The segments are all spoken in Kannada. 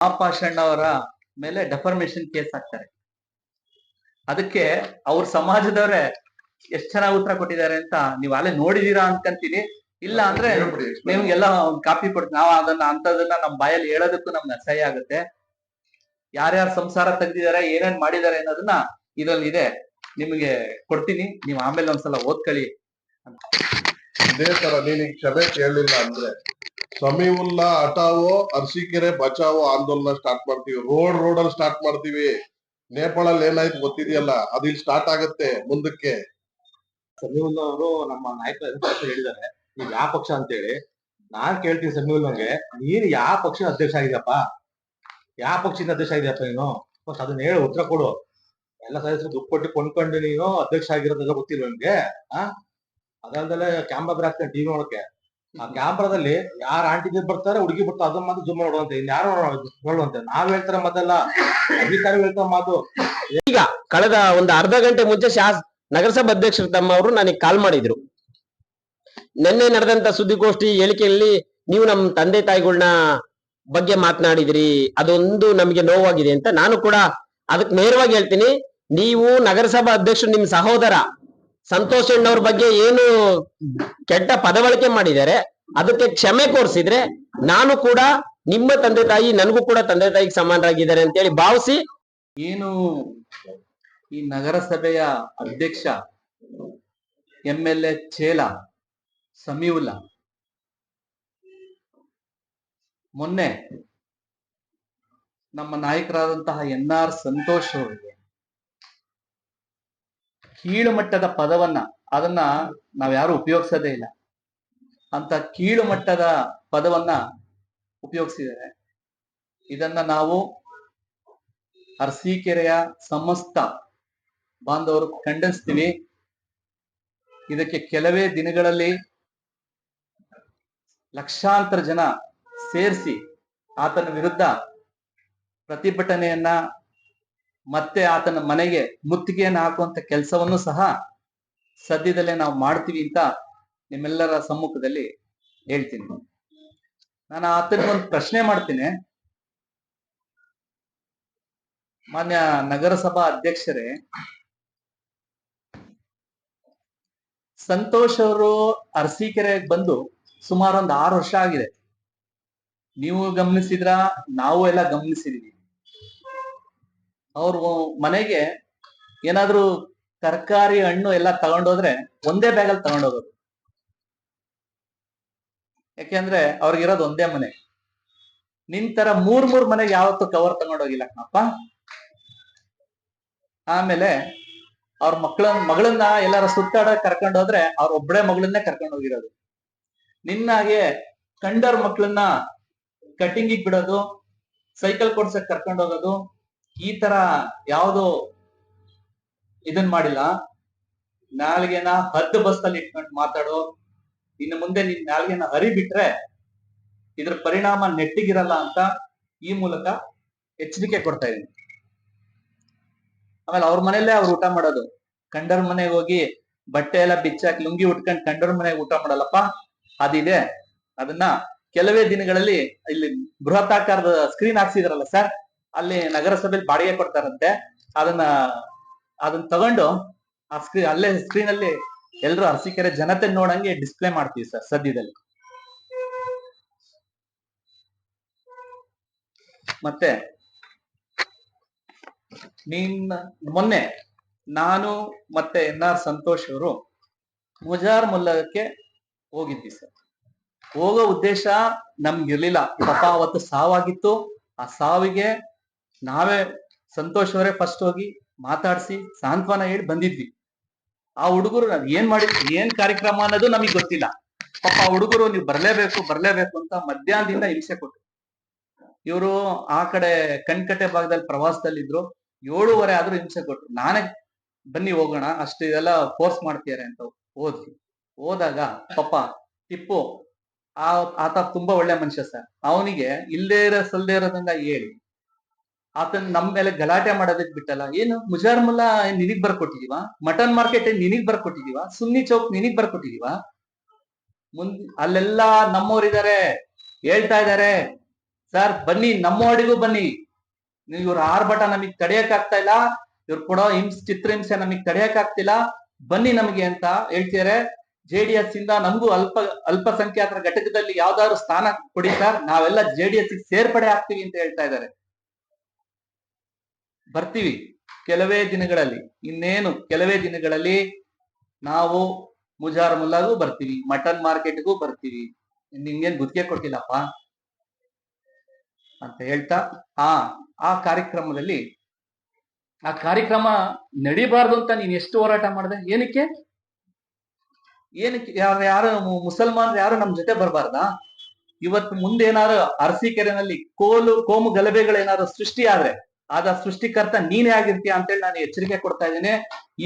ಮಹಾಪಾಷಣ್ಣ ಅವರ ಮೇಲೆ ಡೆಫರ್ಮೇಶನ್ ಕೇಸ್ ಹಾಕ್ತಾರೆ ಅದಕ್ಕೆ ಅವ್ರ ಸಮಾಜದವರೇ ಎಷ್ಟ್ ಚೆನ್ನಾಗಿ ಉತ್ತರ ಕೊಟ್ಟಿದ್ದಾರೆ ಅಂತ ನೀವ್ ಅಲ್ಲೇ ನೋಡಿದೀರಾ ಅನ್ಕಂತೀನಿ. ಇಲ್ಲ ಅಂದ್ರೆ ನಿಮ್ಗೆಲ್ಲ ಕಾಪಿ ಕೊಡ್ತೀವಿ ನಾವು ಅದನ್ನ, ಅಂತದನ್ನ ನಮ್ ಬಾಯಲ್ಲಿ ಹೇಳೋದಕ್ಕೂ ನಮ್ಗೆ ಅಸಹ್ಯ ಆಗುತ್ತೆ. ಯಾರ್ಯಾರ ಸಂಸಾರ ತೆಗ್ದಿದ್ದಾರೆ, ಏನೇನ್ ಮಾಡಿದ್ದಾರೆ ಅನ್ನೋದನ್ನ ಇದ್ರಲ್ಲಿ ಇದೆ ನಿಮಗೆ ಕೊಡ್ತೀನಿ. ನೀವು ಆಮೇಲೆ ಒಂದ್ಸಲ ಓದ್ಕೊಳ್ಳಿ ಇದೇ ತರ ನೀನ್ ಕ್ಷಮೆ ಕೇಳಲಿಲ್ಲ ಅಂದ್ರೆ ಸಮೀವುಲ್ಲಾ ಹಟಾವೋ ಅರ್ಸಿಕೆರೆ, ಬಚಾವೋ ಆಂದೋಲನ ಸ್ಟಾರ್ಟ್ ಮಾಡ್ತೀವಿ. ರೋಡ್ ರೋಡ್ ಅಲ್ಲಿ ಸ್ಟಾರ್ಟ್ ಮಾಡ್ತೀವಿ. ನೇಪಾಳಲ್ಲಿ ಏನಾಯ್ತು ಗೊತ್ತಿದೆಯಲ್ಲ? ಅದು ಇಲ್ಲಿ ಸ್ಟಾರ್ಟ್ ಆಗತ್ತೆ ಮುಂದಕ್ಕೆ. ಸಮೀವುಲ್ಲಾ ಅವರು ನಮ್ಮ ನಾಯಕ ಹೇಳಿದ್ದಾರೆ. ನೀವು ಯಾವ ಪಕ್ಷ ಅಂತೇಳಿ? ನಾನ್ ಕೇಳ್ತೀನಿ ಸಮೀವುಲ್ಲಂಗೆ. ನೀನ್ ಯಾವ ಪಕ್ಷ ಅಧ್ಯಕ್ಷ ಆಗಿದ್ಯಪ್ಪ? ಯಾವ ಪಕ್ಷದಿಂದ ಅಧ್ಯಕ್ಷ ಆಗಿದ್ಯಪ್ಪ ನೀನು? ಫಸ್ಟ್ ಅದನ್ನ ಹೇಳಿ, ಉತ್ತರ ಕೊಡು. ಎಲ್ಲ ಸದಸ್ಯರು ದುಡ್ಡು ಕೊಟ್ಟು ಕೊಂಡ್ಕೊಂಡು ನೀನು ಅಧ್ಯಕ್ಷ ಆಗಿರೋದೆಲ್ಲ ಗೊತ್ತಿಲ್ಲ ನಿಮ್ಗೆ ಆ? ಅದಲ್ದಲೆ ಹಾಕ್ತಾನೆ ಟಿವಿ ನೋಡಕ್ಕೆ ಆ ಕ್ಯಾಮ್ರಾದಲ್ಲಿ ಯಾರ ಆಂಟಿ ಬರ್ತಾರೆ, ಹುಡುಗಿ ಬರ್ತಾರೆ, ಅದನ್ನ ಮಾತ್ರ ಜುಮ್ಮ ನೋಡುವಂತೆ ಯಾರು ನೋಡುವಂತೆ ನಾವ್ ಹೇಳ್ತಾರ ಮಾತಲ್ಲ ಅಧಿಕಾರಿ ಹೇಳ್ತಾರ ಮಾತು. ಈಗ ಕಳೆದ ಒಂದು ಅರ್ಧ ಗಂಟೆ ಮುಂಚೆ ಶಾಸ್ ನಗರಸಭಾ ಅಧ್ಯಕ್ಷರು ತಮ್ಮ ಅವರು ನನಗೆ ಕಾಲ್ ಮಾಡಿದ್ರು. ನಿನ್ನೆ ನಡೆದಂತ ಸುದ್ದಿಗೋಷ್ಠಿ ಹೇಳಿಕೆಯಲ್ಲಿ ನೀವು ನಮ್ಮ ತಂದೆ ತಾಯಿಗಳನ್ನ ಬಗ್ಗೆ ಮಾತನಾಡಿದ್ರಿ, ಅದೊಂದು ನಮಗೆ ನೋವಾಗಿದೆ ಅಂತ ನಾನು ಕೂಡ ಅದಕ್ಕೆ ನೇರವಾಗಿ ಹೇಳ್ತೀನಿ, ನೀವು ನಗರಸಭಾ ಅಧ್ಯಕ್ಷರು ನಿಮ್ ಸಹೋದರ ಸಂತೋಷ್ ಅಣ್ಣವ್ರ ಬಗ್ಗೆ ಏನು ಕೆಟ್ಟ ಪದವಳಿಕೆ ಮಾಡಿದ್ದಾರೆ ಅದಕ್ಕೆ ಕ್ಷಮೆ ಕೋರ್ಸಿದ್ರೆ ನಾನು ಕೂಡ ನಿಮ್ಮ ತಂದೆ ತಾಯಿ, ನನಗೂ ಕೂಡ ತಂದೆ ತಾಯಿಗೆ ಸಮಾನರಾಗಿದ್ದಾರೆ ಅಂತೇಳಿ ಭಾವಿಸಿ ಏನು ಈ ನಗರಸಭೆಯ ಅಧ್ಯಕ್ಷ ಎಂ ಎಲ್ ಎ ಚೇಲ ಸಮೀವುಲ್ಲಾ ಮೊನ್ನೆ ನಮ್ಮ ನಾಯಕರಾದಂತಹ ಎನ್ ಆರ್ ಸಂತೋಷ್ ಅವರಿಗೆ ಕೀಳುಮಟ್ಟದ ಪದವನ್ನ, ಅದನ್ನ ನಾವ್ಯಾರು ಉಪಯೋಗಿಸೋದೇ ಇಲ್ಲ. ಅಂತ ಕೀಳು ಮಟ್ಟದ ಪದವನ್ನ ಉಪಯೋಗಿಸಿದ್ದಾರೆ. ಇದನ್ನ ನಾವು ಅರಸೀಕೆರೆಯ ಸಮಸ್ತ ಬಾಂಧವರು ಖಂಡಿಸ್ತೀವಿ. ಇದಕ್ಕೆ ಕೆಲವೇ ದಿನಗಳಲ್ಲಿ ಲಕ್ಷಾಂತರ ಜನ ಸೇರಿಸಿ ಆತನ ವಿರುದ್ಧ ಪ್ರತಿಭಟನೆಯನ್ನ ಮತ್ತೆ ಆತನ ಮನೆಗೆ ಮುತ್ತಿಗೆಯನ್ನು ಹಾಕುವಂತ ಕೆಲಸವನ್ನು ಸಹ ಸದ್ಯದಲ್ಲೇ ನಾವು ಮಾಡ್ತೀವಿ ಅಂತ ನಿಮ್ಮೆಲ್ಲರ ಸಮ್ಮುಖದಲ್ಲಿ ಹೇಳ್ತೀನಿ. ನಾನು ಆತನಿಗೊಂದು ಪ್ರಶ್ನೆ ಮಾಡ್ತೀನಿ. ಮಾನ್ಯ ನಗರಸಭಾ ಅಧ್ಯಕ್ಷರೇ, ಸಂತೋಷ್ ಅವರು ಅರಸೀಕೆರೆಗೆ ಬಂದು ಸುಮಾರು ಒಂದು ಆರು ವರ್ಷ ಆಗಿದೆ. ನೀವು ಗಮನಿಸಿದ್ರ? ನಾವು ಎಲ್ಲ ಗಮನಿಸಿದೀವಿ. ಅವ್ರು ಮನೆಗೆ ಏನಾದ್ರೂ ತರಕಾರಿ ಹಣ್ಣು ಎಲ್ಲ ತಗೊಂಡೋದ್ರೆ ಒಂದೇ ಬ್ಯಾಗಲ್ಲಿ ತಗೊಂಡೋಗೋದು. ಯಾಕೆಂದ್ರೆ ಅವ್ರಿಗಿರೋದು ಒಂದೇ ಮನೆ. ನಿನ್ ತರ ಮೂರ್ ಮೂರ್ ಮನೆಗೆ ಯಾವತ್ತು ಕವರ್ ತಗೊಂಡೋಗಿಲ್ಲ ಕಣಪ್ಪ. ಆಮೇಲೆ ಅವ್ರ ಮಕ್ಕಳ ಮಗಳನ್ನ ಎಲ್ಲಾರ ಸುತ್ತಾಡ ಕರ್ಕೊಂಡು ಹೋದ್ರೆ ಅವ್ರ ಒಬ್ಬಳೆ ಮಗಳನ್ನೇ ಕರ್ಕೊಂಡು ಹೋಗಿರೋದು. ನಿನ್ನಾಗೆ ಕಂಡರ್ ಮಕ್ಕಳನ್ನ ಕಟಿಂಗಿಗ್ ಬಿಡೋದು ಸೈಕಲ್ ಕೊಡ್ಸಕ್ ಕರ್ಕೊಂಡು ಹೋಗೋದು, ಈ ತರ ಯಾವ್ದು ಇದನ್ ಮಾಡಿಲ್ಲ. ನಾಲ್ಗೆನ ಹದ್ದು ಬಸ್ತಲ್ಲಿ ಇಟ್ಕೊಂಡು ಮಾತಾಡೋ ಇನ್ನು ಮುಂದೆ ನಿನ್ ನಾಲ್ಗೆನ ಹರಿ ಬಿಟ್ರೆ ಇದ್ರ ಪರಿಣಾಮ ನೆಟ್ಟಿಗಿರಲ್ಲ ಅಂತ ಈ ಮೂಲಕ ಎಚ್ಚರಿಕೆ ಕೊಡ್ತಾ ಇದೀನಿ ಆಮೇಲೆ ಅವ್ರ ಮನೆಯಲ್ಲೇ ಅವ್ರು ಊಟ ಮಾಡೋದು. ಕಂಡರ್ ಮನೆಗೆ ಹೋಗಿ ಬಟ್ಟೆ ಎಲ್ಲ ಬಿಚ್ಚಾಕಿ ಲುಂಗಿ ಉಟ್ಕೊಂಡು ಕಂಡರ್ ಮನೆಗೆ ಊಟ ಮಾಡಲ್ಲಪ್ಪ? ಅದಿದೆ. ಅದನ್ನ ಕೆಲವೇ ದಿನಗಳಲ್ಲಿ ಇಲ್ಲಿ ಬೃಹತ್ತಾಕಾರದ ಸ್ಕ್ರೀನ್ ಹಾಕ್ಸಿದ್ರಲ್ಲ ಸರ್ ಅಲ್ಲಿ ನಗರಸಭೆಯಲ್ಲಿ ಬಾಡಿಗೆ ಕೊಡ್ತಾರಂತೆ. ಅದನ್ನ ಅದನ್ನ ತಗೊಂಡು ಆ ಸ್ಕ್ರೀನ್ ಅಲ್ಲೇ ಸ್ಕ್ರೀನ್ ಅಲ್ಲಿ ಎಲ್ರು ಅರಸೀಕೆರೆ ಜನತೆ ನೋಡಂಗೆ ಡಿಸ್ಪ್ಲೇ ಮಾಡ್ತೀವಿ ಸರ್ ಸದ್ಯದಲ್ಲಿ. ಮತ್ತೆ ನೀನ್ ಮೊನ್ನೆ ನಾನು ಮತ್ತೆ ಎನ್ ಆರ್ ಸಂತೋಷ್ ಅವರು ಮುಜಾರ್ ಮುಲ್ಲಕ್ಕೆ ಹೋಗಿದ್ವಿ ಸರ್. ಹೋಗೋ ಉದ್ದೇಶ ನಮ್ಗಿರ್ಲಿಲ್ಲ. ಪಾಪ ಅವತ್ತು ಸಾವಾಗಿತ್ತು. ಆ ಸಾವಿಗೆ ನಾವೇ ಸಂತೋಷ್ ಅವರೇ ಫಸ್ಟ್ ಹೋಗಿ ಮಾತಾಡಿಸಿ ಸಾಂತ್ವನ ಹೇಳಿ ಬಂದಿದ್ವಿ. ಆ ಹುಡುಗರು ಏನ್ ಮಾಡಿ ಏನ್ ಕಾರ್ಯಕ್ರಮ ಅನ್ನೋದು ನಮಗ್ ಗೊತ್ತಿಲ್ಲ. ಪಾಪ ಆ ಹುಡುಗರು ನೀವು ಬರ್ಲೇಬೇಕು ಬರ್ಲೇಬೇಕು ಅಂತ ಮಧ್ಯಾಹ್ನದಿಂದ ಹಿಂಸೆ ಕೊಟ್ರು. ಇವರು ಆ ಕಡೆ ಕಣ್ಕಟ್ಟೆ ಭಾಗದಲ್ಲಿ ಪ್ರವಾಸದಲ್ಲಿದ್ರು. ಏಳುವರೆ ಆದ್ರೂ ಹಿಂಸೆ ಕೊಟ್ರು. ನಾನೇ ಬನ್ನಿ ಹೋಗೋಣ, ಅಷ್ಟು ಇದೆಲ್ಲ ಫೋರ್ಸ್ ಮಾಡ್ತಿದ್ದಾರೆ ಅಂತ ಹೋದ್ವಿ. ಹೋದಾಗ ಪಾಪ ಟಿಪ್ಪು, ಆ, ಆತ ತುಂಬಾ ಒಳ್ಳೆ ಮನುಷ್ಯ ಸರ್. ಅವನಿಗೆ ಇಲ್ಲೇ ಇರೋ, ಸಲ್ದೇ ಇರೋದ್ರಿಂದ ಹೇಳಿ. ಆತನ್ ನಮ್ ಮೇಲೆ ಗಲಾಟೆ ಮಾಡೋದಕ್ ಬಿಟ್ಟಲ್ಲ. ಏನು? ಮುಜಾರ್ ಮುಲ್ಲಾ ನಿನಗ್ ಬರ್ಕೊಟ್ಟಿದೀವ? ಮಟನ್ ಮಾರ್ಕೆಟ್ ನಿನಗ್ ಬರ್ಕೊಟ್ಟಿದೀವ? ಸುನ್ನಿ ಚೌಕ್ ನಿನಗ್ ಬರ್ಕೊಟ್ಟಿದೀವ? ಮುಂದ್ ಅಲ್ಲೆಲ್ಲಾ ನಮ್ಮವರಿದ್ದಾರೆ ಹೇಳ್ತಾ ಇದಾರೆ. ಸರ್, ಬನ್ನಿ, ನಮ್ಮ ವಾರ್ಡಿಗೂ ಬನ್ನಿ. ನೀವು ಇವ್ರ ಆರ್ಭಟ ನಮಗ್ ತಡೆಯಕ್ ಆಗ್ತಾ ಇಲ್ಲ. ಇವ್ರು ಕೊಡೋ ಹಿಂಸ್ ಚಿತ್ರಹಿಂಸೆ ನಮಗ್ ತಡೆಯಕ್ ಆಗ್ತಿಲ್ಲ. ಬನ್ನಿ ನಮಗೆ ಅಂತ ಹೇಳ್ತಿದಾರೆ. ಜೆ ಡಿ ಎಸ್ ಇಂದ ನಮಗೂ ಅಲ್ಪ, ಅಲ್ಪಸಂಖ್ಯಾತರ ಘಟಕದಲ್ಲಿ ಯಾವ್ದಾದ್ರು ಸ್ಥಾನ ಕೊಡಿ ಸರ್. ನಾವೆಲ್ಲ ಜೆ ಡಿ ಎಸ್ ಸೇರ್ಪಡೆ ಆಗ್ತೀವಿ ಅಂತ ಹೇಳ್ತಾ ಇದ್ದಾರೆ ಬರ್ತೀವಿ ಕೆಲವೇ ದಿನಗಳಲ್ಲಿ, ಇನ್ನೇನು ಕೆಲವೇ ದಿನಗಳಲ್ಲಿ ನಾವು ಮುಜಾರ್ ಮುಲ್ಲಾಗೂ ಬರ್ತೀವಿ, ಮಟನ್ ಮಾರ್ಕೆಟ್ಗೂ ಬರ್ತೀವಿ. ನಿಂಗೇನ್ ಗುತ್ತಿಗೆ ಕೊಟ್ಟಿಲ್ಲಪ್ಪ ಅಂತ ಹೇಳ್ತಾ, ಆ ಆ ಕಾರ್ಯಕ್ರಮದಲ್ಲಿ, ಆ ಕಾರ್ಯಕ್ರಮ ನಡಿಬಾರ್ದು ಅಂತ ನೀನ್ ಎಷ್ಟು ಹೋರಾಟ ಮಾಡಿದೆ? ಏನಕ್ಕೆ? ಏನಕ್ಕೆ? ಯಾರು ಯಾರು ಮುಸಲ್ಮಾನ್ ಯಾರು ನಮ್ ಜೊತೆ ಬರಬಾರ್ದಾ? ಇವತ್ತು ಮುಂದೆ ಏನಾದ್ರು ಅರಸೀಕೆರೆನಲ್ಲಿ ಕೋಲು, ಕೋಮು ಗಲಭೆಗಳೇನಾದ್ರು ಸೃಷ್ಟಿ ಆದ್ರೆ ಆದ ಸೃಷ್ಟಿಕರ್ತ ನೀನೇ ಆಗಿರ್ತೀಯ ಅಂತೇಳಿ ನಾನು ಎಚ್ಚರಿಕೆ ಕೊಡ್ತಾ ಇದ್ದೀನಿ.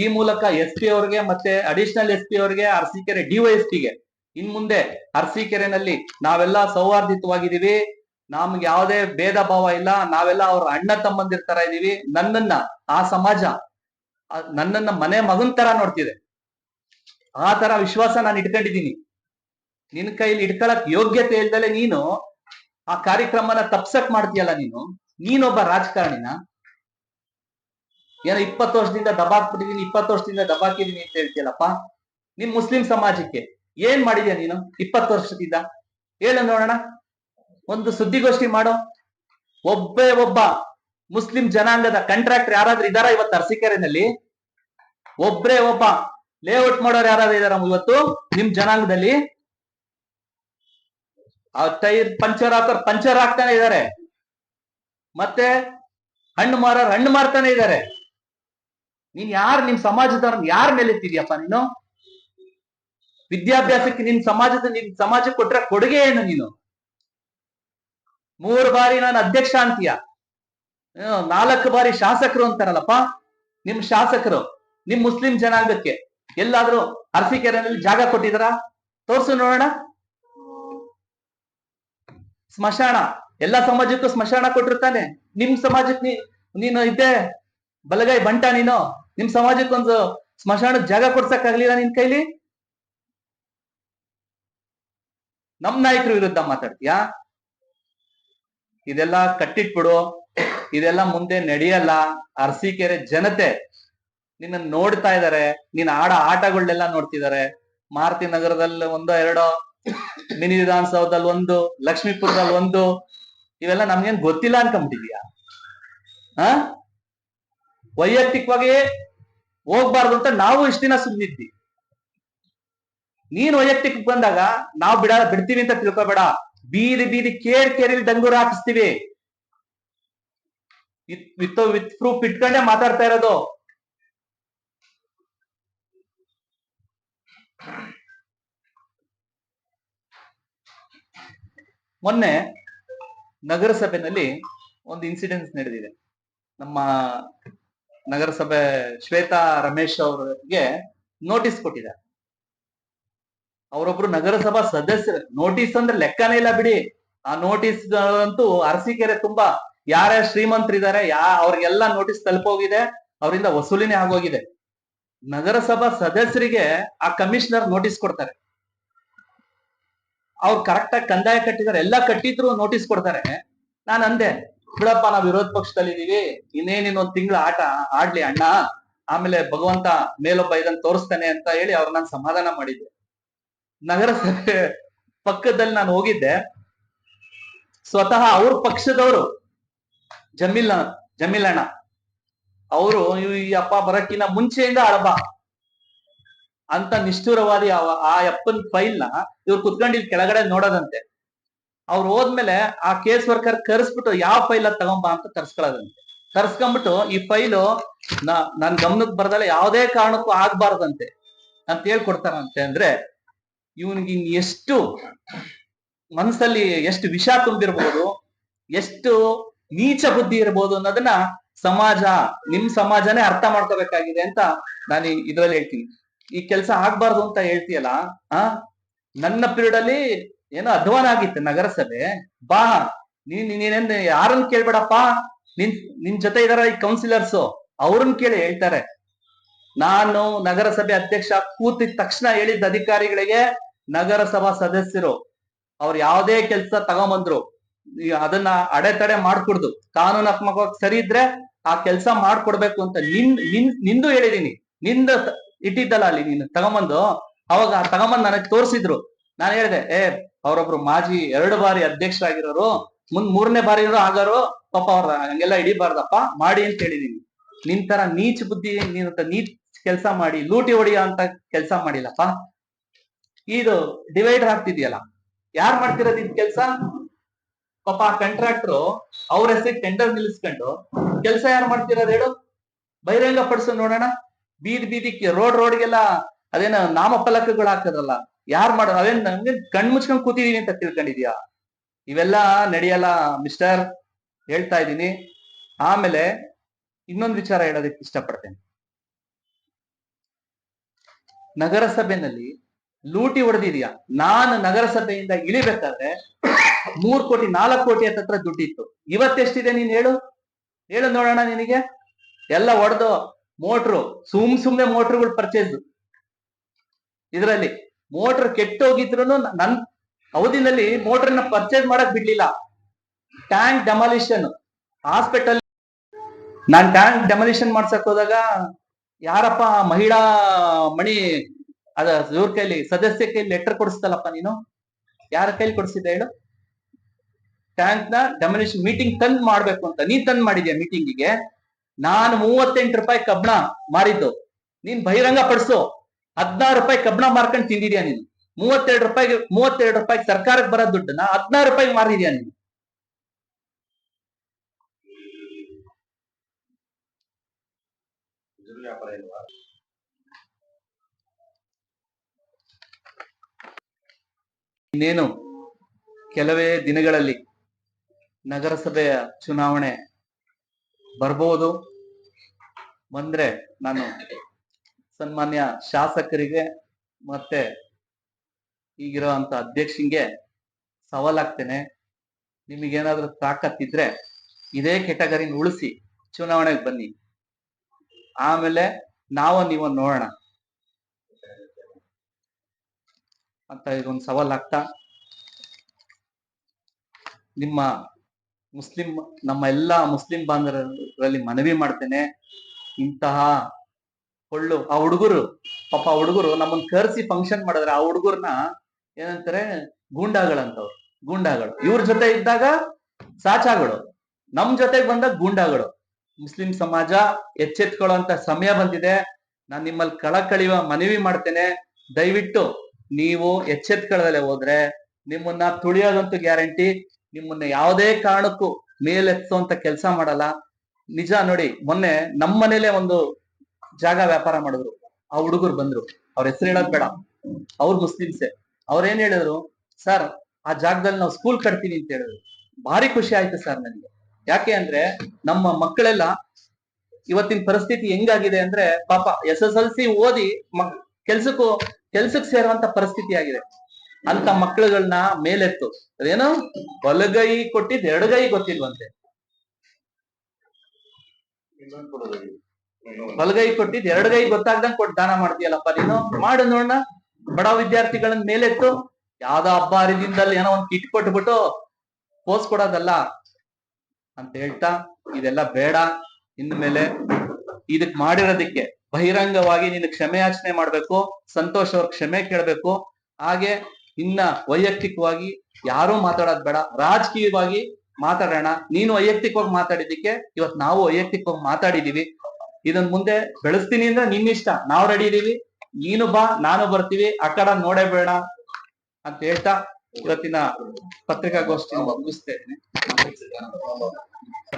ಈ ಮೂಲಕ ಎಸ್ ಪಿ ಅವ್ರಿಗೆ ಮತ್ತೆ ಅಡಿಷನಲ್ ಎಸ್ ಪಿ ಅವ್ರಿಗೆ ಅರಸೀಕೆರೆ ಡಿವೈಎಸ್ಪಿಗೆ ಇನ್ ಮುಂದೆ ಅರಸೀಕೆರೆನಲ್ಲಿ ನಾವೆಲ್ಲ ಸೌಹಾರ್ದಿತವಾಗಿದ್ದೀವಿ. ನಮ್ಗೆ ಯಾವುದೇ ಭೇದ ಭಾವ ಇಲ್ಲ. ನಾವೆಲ್ಲ ಅವ್ರ ಅಣ್ಣ ತಮ್ಮಂದಿರ್ ತರ ಇದೀವಿ ನನ್ನನ್ನ ಆ ಸಮಾಜ ನನ್ನನ್ನ ಮನೆ ಮಗನ್ ತರ ನೋಡ್ತಿದೆ. ಆ ತರ ವಿಶ್ವಾಸ ನಾನು ಇಟ್ಕೊಂಡಿದ್ದೀನಿ. ನಿನ್ ಕೈಲಿ ಇಟ್ಕೊಳಕ್ ಯೋಗ್ಯತೆ ಇಲ್ದಲೆ ನೀನು ಆ ಕಾರ್ಯಕ್ರಮನ ತಪ್ಸಕ್ ಮಾಡ್ತೀಯಲ್ಲ ನೀನು? ನೀನೊಬ್ಬ ರಾಜಕಾರಣಿನ? ಏನೋ ಇಪ್ಪತ್ತು ವರ್ಷದಿಂದ ದಬಾಕ್ಬಿಟ್ಟಿದೀನಿ, ಇಪ್ಪತ್ತು ವರ್ಷದಿಂದ ದಬಾಕಿದೀನಿ ಅಂತ ಹೇಳ್ತೀಯಲ್ಲಪ್ಪ? ನಿಮ್ ಮುಸ್ಲಿಂ ಸಮಾಜಕ್ಕೆ ಏನ್ ಮಾಡಿದ್ಯಾ ನೀನು ಇಪ್ಪತ್ತು ವರ್ಷದಿಂದ? ಹೇಳು ನೋಡೋಣ. ಒಂದು ಸುದ್ದಿಗೋಷ್ಠಿ ಮಾಡೋ. ಒಬ್ಬೇ ಒಬ್ಬ ಮುಸ್ಲಿಂ ಜನಾಂಗದ ಕಾಂಟ್ರಾಕ್ಟರ್ ಯಾರಾದ್ರೂ ಇದಾರ ಇವತ್ತು ಅರಸಿಕೆರೆನಲ್ಲಿ? ಒಬ್ರೇ ಒಬ್ಬ ಲೇಔಟ್ ಮಾಡೋರು ಯಾರಾದ್ರೂ ಇದಾರ ಇವತ್ತು ನಿಮ್ ಜನಾಂಗದಲ್ಲಿ? ಟೈರ್ ಪಂಚರ್ ಹಾಕೋರ್, ಪಂಚರ್ ಹಾಕ್ತಾನೆ ಇದಾರೆ. ಮತ್ತೆ ಹಣ್ಣು ಮಾರೋರು ಹಣ್ಣು ಮಾರ್ತಾನೆ ಇದ್ದಾರೆ ನೀನ್ ಯಾರು, ನಿಮ್ ಸಮಾಜದವ್ರ ಯಾರ ಮೇಲೆ ನೀನು? ವಿದ್ಯಾಭ್ಯಾಸಕ್ಕೆ ನಿನ್ ಸಮಾಜದ, ನಿನ್ ಸಮಾಜಕ್ಕೆ ಕೊಟ್ರೆ ಕೊಡುಗೆ ಏನು ನೀನು? ಮೂರು ಬಾರಿ ನಾನು ಅಧ್ಯಕ್ಷ ಅಂತೀಯ. ನಾಲ್ಕು ಬಾರಿ ಶಾಸಕರು ಅಂತಾರಲ್ಲಪ್ಪ. ನಿಮ್ ಶಾಸಕರು, ನಿಮ್ ಮುಸ್ಲಿಂ ಜನಾಂಗಕ್ಕೆ. ಎಲ್ಲಾದ್ರೂ ಅರಸಿಕೆರೆಯಲ್ಲಿ ಜಾಗ ಕೊಟ್ಟಿದಾರ? ತೋರ್ಸು ನೋಡೋಣ. ಸ್ಮಶಾನ. ಎಲ್ಲಾ ಸಮಾಜಕ್ಕೂ ಸ್ಮಶಾನ ಕೊಟ್ಟಿರ್ತಾನೆ. ನಿಮ್ ಸಮಾಜಕ್ಕೆ ನೀ ನೀನು ಇದ್ದೆ, ಬಲಗೈ ಬಂಟ ನೀನು. ನಿಮ್ ಸಮಾಜಕ್ಕೊಂದು ಸ್ಮಶಾನಕ್ ಜಾಗ ಕೊಡ್ಸಕ್ ಆಗ್ಲಿಲ್ಲ ನಿನ್ ಕೈಲಿ? ನಮ್ ನಾಯಕರ ವಿರುದ್ಧ ಮಾತಾಡ್ತೀಯಾ? ಇದೆಲ್ಲ ಕಟ್ಟಿಟ್ಬಿಡು. ಇದೆಲ್ಲ ಮುಂದೆ ನಡೆಯಲ್ಲ. ಅರಸೀಕೆರೆ ಜನತೆ ನಿನ್ನ ನೋಡ್ತಾ ಇದಾರೆ. ನೀನ್ ಆಡ ಆಟಗಳನ್ನೆಲ್ಲ ನೋಡ್ತಿದ್ದಾರೆ ಮಾರುತಿ ನಗರದಲ್ಲಿ ಒಂದೋ, ಎರಡೋ, ಮಿನಿ ವಿಧಾನಸೌಧದಲ್ಲಿ ಒಂದು ಲಕ್ಷ್ಮೀಪುರದಲ್ಲಿ ಒಂದು ಇವೆಲ್ಲ ನಮ್ಗೇನ್ ಗೊತ್ತಿಲ್ಲ ಅನ್ಕೊಂಬಿಟ್ಟಿದ್ಯಾ ಹಾ ವೈಯಕ್ತಿಕವಾಗಿ ಹೋಗ್ಬಾರ್ದು ಅಂತ ನಾವು ಇಷ್ಟ ದಿನ ಸುಮ್ಮನಿದ್ವಿ ನೀನ್ ವೈಯಕ್ತಿಕ ಬಂದಾಗ ನಾವು ಬಿಡ, ಬಿಡ್ತೀವಿ ಅಂತ ತಿಳ್ಕೊಬೇಡ. ಬೀದಿ ಬೀದಿ ಕೇರ್, ಕೇರಿಲಿ ಡಂಗೂರ ಹಾಕಿಸ್ತೀವಿ. ವಿತ್ ವಿತ್ ಪ್ರೂಫ್ ಇಟ್ಕೊಂಡೆ ಮಾತಾಡ್ತಾ ಇರೋದು. ಮೊನ್ನೆ ನಗರಸಭೆನಲ್ಲಿ ಒಂದು ಇನ್ಸಿಡೆನ್ಸ್ ನಡೆದಿದೆ. ನಮ್ಮ ನಗರಸಭೆ ಶ್ವೇತಾ ರಮೇಶ್ ಅವರಿಗೆ ನೋಟಿಸ್ ಕೊಟ್ಟಿದ್ದಾರೆ. ಅವರೊಬ್ರು ನಗರಸಭಾ ಸದಸ್ಯರು ನೋಟಿಸ್ ಅಂದ್ರೆ ಲೆಕ್ಕನೇ ಇಲ್ಲ ಬಿಡಿ. ಆ ನೋಟಿಸ್ ಅಂತೂ ಅರಸೀಕೆರೆ ತುಂಬಾ ಯಾರ್ಯಾರು ಶ್ರೀಮಂತರಿದ್ದಾರೆ ಯಾ ಅವ್ರಿಗೆಲ್ಲ ನೋಟಿಸ್ ತಲುಪೋಗಿದೆ, ಅವರಿಂದ ವಸೂಲಿನೇ ಆಗೋಗಿದೆ. ನಗರಸಭಾ ಸದಸ್ಯರಿಗೆ ಆ ಕಮಿಷನರ್ ನೋಟಿಸ್ ಕೊಡ್ತಾರೆ. ಅವ್ರು ಕರೆಕ್ಟ್ ಆಗಿ ಕಂದಾಯ ಕಟ್ಟಿದಾರೆ, ಎಲ್ಲ ಕಟ್ಟಿದ್ರು ನೋಟಿಸ್ ಕೊಡ್ತಾರೆ. ನಾನು ಅಂದೆ, ಬಿಡಪ್ಪ, ನಾವು ವಿರೋಧ ಪಕ್ಷದಲ್ಲಿ ಇದೀವಿ ಇನ್ನೇನಿನ್ ಒಂದ್ ತಿಂಗಳ ಆಟ ಆಡ್ಲಿ ಅಣ್ಣ. ಆಮೇಲೆ ಭಗವಂತ ಮೇಲೊಬ್ಬ ಇದನ್ನ ತೋರಿಸ್ತಾನೆ ಅಂತ ಹೇಳಿ ಅವ್ರ ನಾನು ಸಮಾಧಾನ ಮಾಡಿದ್ದೆ. ನಗರಸಭೆ ಪಕ್ಕದಲ್ಲಿ ನಾನು ಹೋಗಿದ್ದೆ. ಸ್ವತಃ ಅವ್ರ ಪಕ್ಷದವರು ಜಮೀಲ್ ಜಮೀಲ್ ಅಣ್ಣ ಅವರು, ಈ ಅಪ್ಪ ಬರಕ್ಕಿನ್ನ ಮುಂಚೆಯಿಂದ ಅಳಬ ಅಂತ ನಿಷ್ಠುರವಾದಿ ಆ ಅಪ್ಪನ್ ಫೈಲ್ನ ಇವ್ರು ಕುತ್ಕೊಂಡು ಇಲ್ಲಿ ಕೆಳಗಡೆ ನೋಡೋದಂತೆ. ಅವ್ರು ಹೋದ್ಮೇಲೆ ಆ ಕೇಸ್ ವರ್ಕರ್ ಕರ್ಸ್ಬಿಟ್ಟು ಯಾವ ಫೈಲ್ ತಗೊಂಬ ಅಂತ ಕರ್ಸ್ಕೊಳ್ಳೋದಂತೆ ಕರ್ಸ್ಕೊಂಡ್ಬಿಟ್ಟು ಈ ಫೈಲು ನನ್ ಗಮನಕ್ಕೆ ಬರ್ದಲ್ಲ ಯಾವುದೇ ಕಾರಣಕ್ಕೂ ಆಗ್ಬಾರ್ದಂತೆ ಅಂತ ಹೇಳ್ಕೊಡ್ತಾರಂತೆ ಅಂದ್ರೆ ಇವನಿಗೆ ಎಷ್ಟು ಮನಸ್ಸಲ್ಲಿ ಎಷ್ಟು ವಿಷ ತುಂಬಿರ್ಬೋದು, ಎಷ್ಟು ನೀಚ ಬುದ್ಧಿ ಇರ್ಬೋದು ಅನ್ನೋದನ್ನ ಸಮಾಜ, ನಿಮ್ ಸಮಾಜನೇ ಅರ್ಥ ಮಾಡ್ಕೋಬೇಕಾಗಿದೆ ಅಂತ ನಾನು ಇದ್ರಲ್ಲಿ ಹೇಳ್ತೀನಿ. ಈ ಕೆಲಸ ಆಗ್ಬಾರ್ದು ಅಂತ ಹೇಳ್ತೀಯಲ್ಲ, ಆ? ನನ್ನ ಪೀರಿಯಡ್ ಅಲ್ಲಿ ಏನೋ ಅಧ್ವಾನ ಆಗಿತ್ತು ನಗರಸಭೆ. ಬಾ, ನೀನ್ ನೀನೇನ್ ಯಾರನ್ನ ಕೇಳ್ಬೇಡಪ್ಪ? ನಿನ್ ನಿನ್ ಜೊತೆ ಇದಾರ ಈ ಕೌನ್ಸಿಲರ್ಸ್ ಅವ್ರನ್ನ ಕೇಳಿ ಹೇಳ್ತಾರೆ. ನಾನು ನಗರಸಭೆ ಅಧ್ಯಕ್ಷ ಕೂತಿದ ತಕ್ಷಣ ಹೇಳಿದ್ದ ಅಧಿಕಾರಿಗಳಿಗೆ ನಗರಸಭಾ ಸದಸ್ಯರು, ಅವ್ರು ಯಾವುದೇ ಕೆಲಸ ತಗೊಂಬಂದ್ರು ಅದನ್ನ ಅಡೆತಡೆ ಮಾಡ್ಕೊಡ್ದು. ಕಾನೂನಾತ್ಮಕವಾಗಿ ಸರಿ ಇದ್ರೆ ಆ ಕೆಲಸ ಮಾಡ್ಕೊಡ್ಬೇಕು ಅಂತ ನಿನ್ ನಿನ್, ನಿಂದು ಹೇಳಿದೀನಿ. ನಿಂದ ಇಟ್ಟಿದ್ದಲ್ಲ ಅಲ್ಲಿ ನೀನು ತಗೊಂಬಂದು. ಅವಾಗ ತಗೊಂಬಂದು ನನಗ್ ತೋರಿಸಿದ್ರು. ನಾನು ಹೇಳಿದೆ, ಏ, ಅವರೊಬ್ರು ಮಾಜಿ ಎರಡು ಬಾರಿ ಅಧ್ಯಕ್ಷರಾಗಿರೋರು, ಮುಂದ್ ಮೂರನೇ ಬಾರಿ ಆಗೋರು ಪಾಪ ಅವ್ರ ಹಂಗೆಲ್ಲ ಹಿಡಿಬಾರ್ದಪ್ಪ, ಮಾಡಿ ಅಂತ ಹೇಳಿದೀನಿ. ನಿನ್ ತರ ನೀಚ್ ಬುದ್ಧಿ, ನೀನ್ ನೀಚ್ ಕೆಲಸ ಮಾಡಿ, ಲೂಟಿ ಹೊಡಿಯೋ ಅಂತ ಕೆಲಸ ಮಾಡಿಲ್ಲಪ್ಪ. ಇದು ಡಿವೈಡರ್ ಆಗ್ತಿದ್ಯಲ್ಲ, ಯಾರ್ ಮಾಡ್ತಿರೋದು ಇದ್ ಕೆಲ್ಸ? ಪಾಪ ಕಾಂಟ್ರಾಕ್ಟ್ರು ಅವ್ರ ಹೆಸರಿಗೆ ಟೆಂಡರ್ ನಿಲ್ಲಿಸ್ಕೊಂಡು, ಕೆಲಸ ಯಾರು ಮಾಡ್ತಿರೋದು ಹೇಳು? ಬಹಿರಂಗ ಪಡಿಸು ನೋಡೋಣ. ಬೀದಿ ಬೀದಿ ರೋಡ್ ರೋಡ್ಗೆಲ್ಲ ಅದೇನ ನಾಮಫಲಕಗಳು ಹಾಕದ್ರಲ್ಲ ಯಾರ್ ಮಾಡೋ ಅವೇನ್ ನಂಗೆ ಕಣ್ಣು ಮುಚ್ಕೊಂಡ್ ಕೂತಿದೀನಿ ಅಂತ ತಿಳ್ಕೊಂಡಿದ್ಯಾ? ಇವೆಲ್ಲ ನಡೆಯಲ್ಲ ಮಿಸ್ಟರ್ ಹೇಳ್ತಾ ಇದ್ದೀನಿ. ಆಮೇಲೆ ಇನ್ನೊಂದು ವಿಚಾರ ಹೇಳೋದಕ್ಕೆ ಇಷ್ಟಪಡ್ತೇನೆ. ನಗರಸಭೆನಲ್ಲಿ ಲೂಟಿ ಹೊಡೆದಿದ್ಯಾ? ನಾನು ನಗರಸಭೆಯಿಂದ ಇಳಿಬೇಕಾದ್ರೆ ಮೂರ್ ಕೋಟಿ, ನಾಲ್ಕು ಕೋಟಿ ಹತ್ತತ್ರ ದುಡ್ಡಿತ್ತು. ಇವತ್ತೆಷ್ಟಿದೆ ನೀನ್ ಹೇಳು? ಹೇಳು ನೋಡೋಣ ನಿನಗೆ. ಎಲ್ಲ ಹೊಡೆದು ಮೋಟ್ರು, ಸುಮ್ ಸುಮ್ನೆ ಮೋಟ್ರುಗಳು ಪರ್ಚೇಸ್ ಇದರಲ್ಲಿ ಮೋಟ್ರ್ ಕೆಟ್ಟೋಗಿದ್ರು ನನ್ ಅವಧಿನಲ್ಲಿ ಮೋಟ್ರನ್ನ ಪರ್ಚೇಸ್ ಮಾಡಕ್ ಬಿಡ್ಲಿಲ್ಲ. ಟ್ಯಾಂಕ್ ಡೆಮಾಲಿಷನ್ ಹಾಸ್ಪಿಟಲ್ ನಾನ್ ಟ್ಯಾಂಕ್ ಡೆಮಾಲಿಷನ್ ಮಾಡ್ಸಕ್ ಹೋದಾಗ ಯಾರಪ್ಪ ಮಹಿಳಾ ಮಣಿ, ಅದ ಇವ್ರ ಕೈಲಿ, ಸದಸ್ಯ ಕೈಲಿ ಲೆಟರ್ ಕೊಡಿಸ್ತಲ್ಲಪ್ಪ ನೀನು? ಯಾರ ಕೈಲಿ ಕೊಡಿಸಿದ್ದೆ ಹೇಳು? ಟ್ಯಾಂಕ್ನ ಡೆಮಾಲಿಷನ್ ಮೀಟಿಂಗ್ ತಂದ್ ಮಾಡ್ಬೇಕು ಅಂತ. ನೀನ್ ತಂದ್ ಮಾಡಿದ್ಯಾ ಮೀಟಿಂಗಿಗೆ ನಾನು ಮೂವತ್ತೆಂಟು ರೂಪಾಯಿ ಕಬ್ಬಣ ಮಾರಿದ್ದು. ನೀನ್ ಬಹಿರಂಗ ಪಡಿಸು. ಹದಿನಾರು ರೂಪಾಯಿ ಕಬ್ಬಣ ಮಾರ್ಕೊಂಡು ತಿಂದಿದ್ಯಾ ನೀನು? ಮೂವತ್ತೆರಡು ರೂಪಾಯಿಗೆ ಮೂವತ್ತೆರಡು ರೂಪಾಯಿಗೆ ಸರ್ಕಾರಕ್ಕೆ ಬರೋ ದುಡ್ಡನ್ನ ಹದಿನಾರು ರೂಪಾಯಿಗೆ ಮಾರಿದ್ಯಾ ನೀನು? ಇನ್ನೇನು? ಕೆಲವೇ ದಿನಗಳಲ್ಲಿ ನಗರಸಭೆಯ ಚುನಾವಣೆ ಬರ್ಬೋದು. ಬಂದ್ರೆ ನಾನು ಸನ್ಮಾನ್ಯ ಶಾಸಕರಿಗೆ ಮತ್ತೆ ಈಗಿರೋ ಅಂತ ಅಧ್ಯಕ್ಷಂಗೆ ಸವಾಲಾಗ್ತೇನೆ. ನಿಮಗೇನಾದ್ರೂ ತಾಕತ್ತಿದ್ರೆ ಇದೇ ಕೆಟಗರಿನ ಉಳಿಸಿ ಚುನಾವಣೆಗೆ ಬನ್ನಿ. ಆಮೇಲೆ ನಾವು ನೀವು ನೋಡೋಣ. ಅಂತ ಇದೊಂದು ಸವಾಲಾಗ್ತಾ. ನಿಮ್ಮ ಮುಸ್ಲಿಂ ನಮ್ಮ ಎಲ್ಲಾ ಮುಸ್ಲಿಂ ಬಾಂಧವರಲ್ಲಿ ಮನವಿ ಮಾಡ್ತೇನೆ. ಇಂತಹ ಕೊಳ್ಳು ಆ ಹುಡುಗರು, ಪಾಪ ಆ ಹುಡುಗರು ನಮ್ಮನ್ನ ಕರೆಸಿ ಫಂಕ್ಷನ್ ಮಾಡಿದ್ರೆ ಆ ಹುಡುಗರ್ನ ಏನಂತಾರೆ ಗೂಂಡಾಗಳಂತವ್ರು ಗೂಂಡಾಗಳು. ಇವ್ರ ಜೊತೆ ಇದ್ದಾಗ ಸಾಚಾಗಳು. ನಮ್ ಜೊತೆಗೆ ಬಂದಾಗ ಗೂಂಡಾಗಳು. ಮುಸ್ಲಿಂ ಸಮಾಜ ಎಚ್ಚೆತ್ಕೊಳ್ಳುವಂತ ಸಮಯ ಬಂದಿದೆ. ನಾನ್ ನಿಮ್ಮಲ್ಲಿ ಕಳಕಳಿಯುವ ಮನವಿ ಮಾಡ್ತೇನೆ. ದಯವಿಟ್ಟು ನೀವು ಎಚ್ಚೆತ್ಕೊಳ್ಳದಲ್ಲೇ ಹೋದ್ರೆ ನಿಮ್ಮನ್ನ ತುಳಿಯೋದಂತೂ ಗ್ಯಾರಂಟಿ. ನಿಮ್ಮನ್ನ ಯಾವುದೇ ಕಾರಣಕ್ಕೂ ಮೇಲೆತ್ತುವಂತ ಕೆಲಸ ಮಾಡಲ್ಲ. ನಿಜ ನೋಡಿ, ಮೊನ್ನೆ ನಮ್ಮ ಮನೇಲೆ ಒಂದು ಜಾಗ ವ್ಯಾಪಾರ ಮಾಡಿದ್ರು. ಆ ಹುಡುಗರು ಬಂದ್ರು. ಅವ್ರ ಹೆಸರು ಹೇಳೋದ್ ಬೇಡ. ಅವ್ರು ಮುಸ್ಲಿಮ್ಸೆ. ಅವ್ರೇನ್ ಹೇಳಿದ್ರು? ಸರ್, ಆ ಜಾಗದಲ್ಲಿ ನಾವು ಸ್ಕೂಲ್ ಕಟ್ತೀನಿ ಅಂತ ಹೇಳಿದ್ರು. ಭಾರಿ ಖುಷಿ ಆಯ್ತು ಸರ್ ನನಗೆ. ಯಾಕೆ ಅಂದ್ರೆ ನಮ್ಮ ಮಕ್ಕಳೆಲ್ಲ ಇವತ್ತಿನ ಪರಿಸ್ಥಿತಿ ಹೆಂಗಾಗಿದೆ ಅಂದ್ರೆ ಪಾಪ ಎಸ್ ಎಸ್ ಎಲ್ ಸಿ ಓದಿ ಮಕ್ ಕೆಲ್ಸಕ್ಕೂ, ಕೆಲ್ಸಕ್ಕೆ ಸೇರುವಂತ ಪರಿಸ್ಥಿತಿ ಆಗಿದೆ. ಅಂತ ಮಕ್ಕಳುಗಳನ್ನ ಮೇಲೆತ್ತು. ಅದೇನೋ? ಬಲಗೈ ಕೊಟ್ಟಿದ್ ಎಡಗೈ ಗೊತ್ತಿಲ್ವಂತೆ ಬಲಗೈ ಕೊಟ್ಟಿದ್ ಎಡಗೈ ಗೊತ್ತಾಗ್ದಂಗ್ ಕೊಟ್ಟು ದಾನ ಮಾಡ್ತೀಯಲ್ಲಪ್ಪ ನೀನು? ಮಾಡು ನೋಡೋಣ ಬಡ ವಿದ್ಯಾರ್ಥಿಗಳನ್ನ ಮೇಲೆತ್ತು. ಯಾವ್ದೋ ಹಬ್ಬ ಹರಿದಿಂದಲ್ಲಿ ಏನೋ ಒಂದ್ ಕಿಟ್ ಕೊಟ್ಬಿಟ್ಟು ಪೋಸ್ ಕೊಡೋದಲ್ಲ ಅಂತ ಹೇಳ್ತಾ, ಇದೆಲ್ಲ ಬೇಡ. ಇನ್ಮೇಲೆ ಇದಕ್ ಮಾಡಿರೋದಕ್ಕೆ ಬಹಿರಂಗವಾಗಿ ನೀನು ಕ್ಷಮೆ ಯಾಚನೆ ಮಾಡ್ಬೇಕು ಸಂತೋಷ ಅವ್ರ ಕ್ಷಮೆ ಕೇಳ್ಬೇಕು. ಹಾಗೆ ಇನ್ನ ವೈಯಕ್ತಿಕವಾಗಿ ಯಾರೂ ಮಾತಾಡೋದ್ ಬೇಡ. ರಾಜಕೀಯವಾಗಿ ಮಾತಾಡೋಣ. ನೀನು ವೈಯಕ್ತಿಕವಾಗಿ ಮಾತಾಡಿದ್ದಕ್ಕೆ ಇವತ್ ನಾವು ವೈಯಕ್ತಿಕವಾಗಿ ಮಾತಾಡಿದೀವಿ. ಇದನ್ ಮುಂದೆ ಬೆಳೆಸ್ತೀನಿ ಅಂದ್ರೆ ನಿನ್ನಿಷ್ಟ ನಾವು ರೆಡಿ ಇದೀವಿ. ನೀನು ಬಾ, ನಾನು ಬರ್ತೀವಿ. ಆ ಕಡ ನೋಡೇ ಬೇಡ ಅಂತ ಹೇಳ್ತಾ ಇವತ್ತಿನ ಪತ್ರಿಕಾಗೋಷ್ಠಿ ಮುಗಿಸ್ತೇನೆ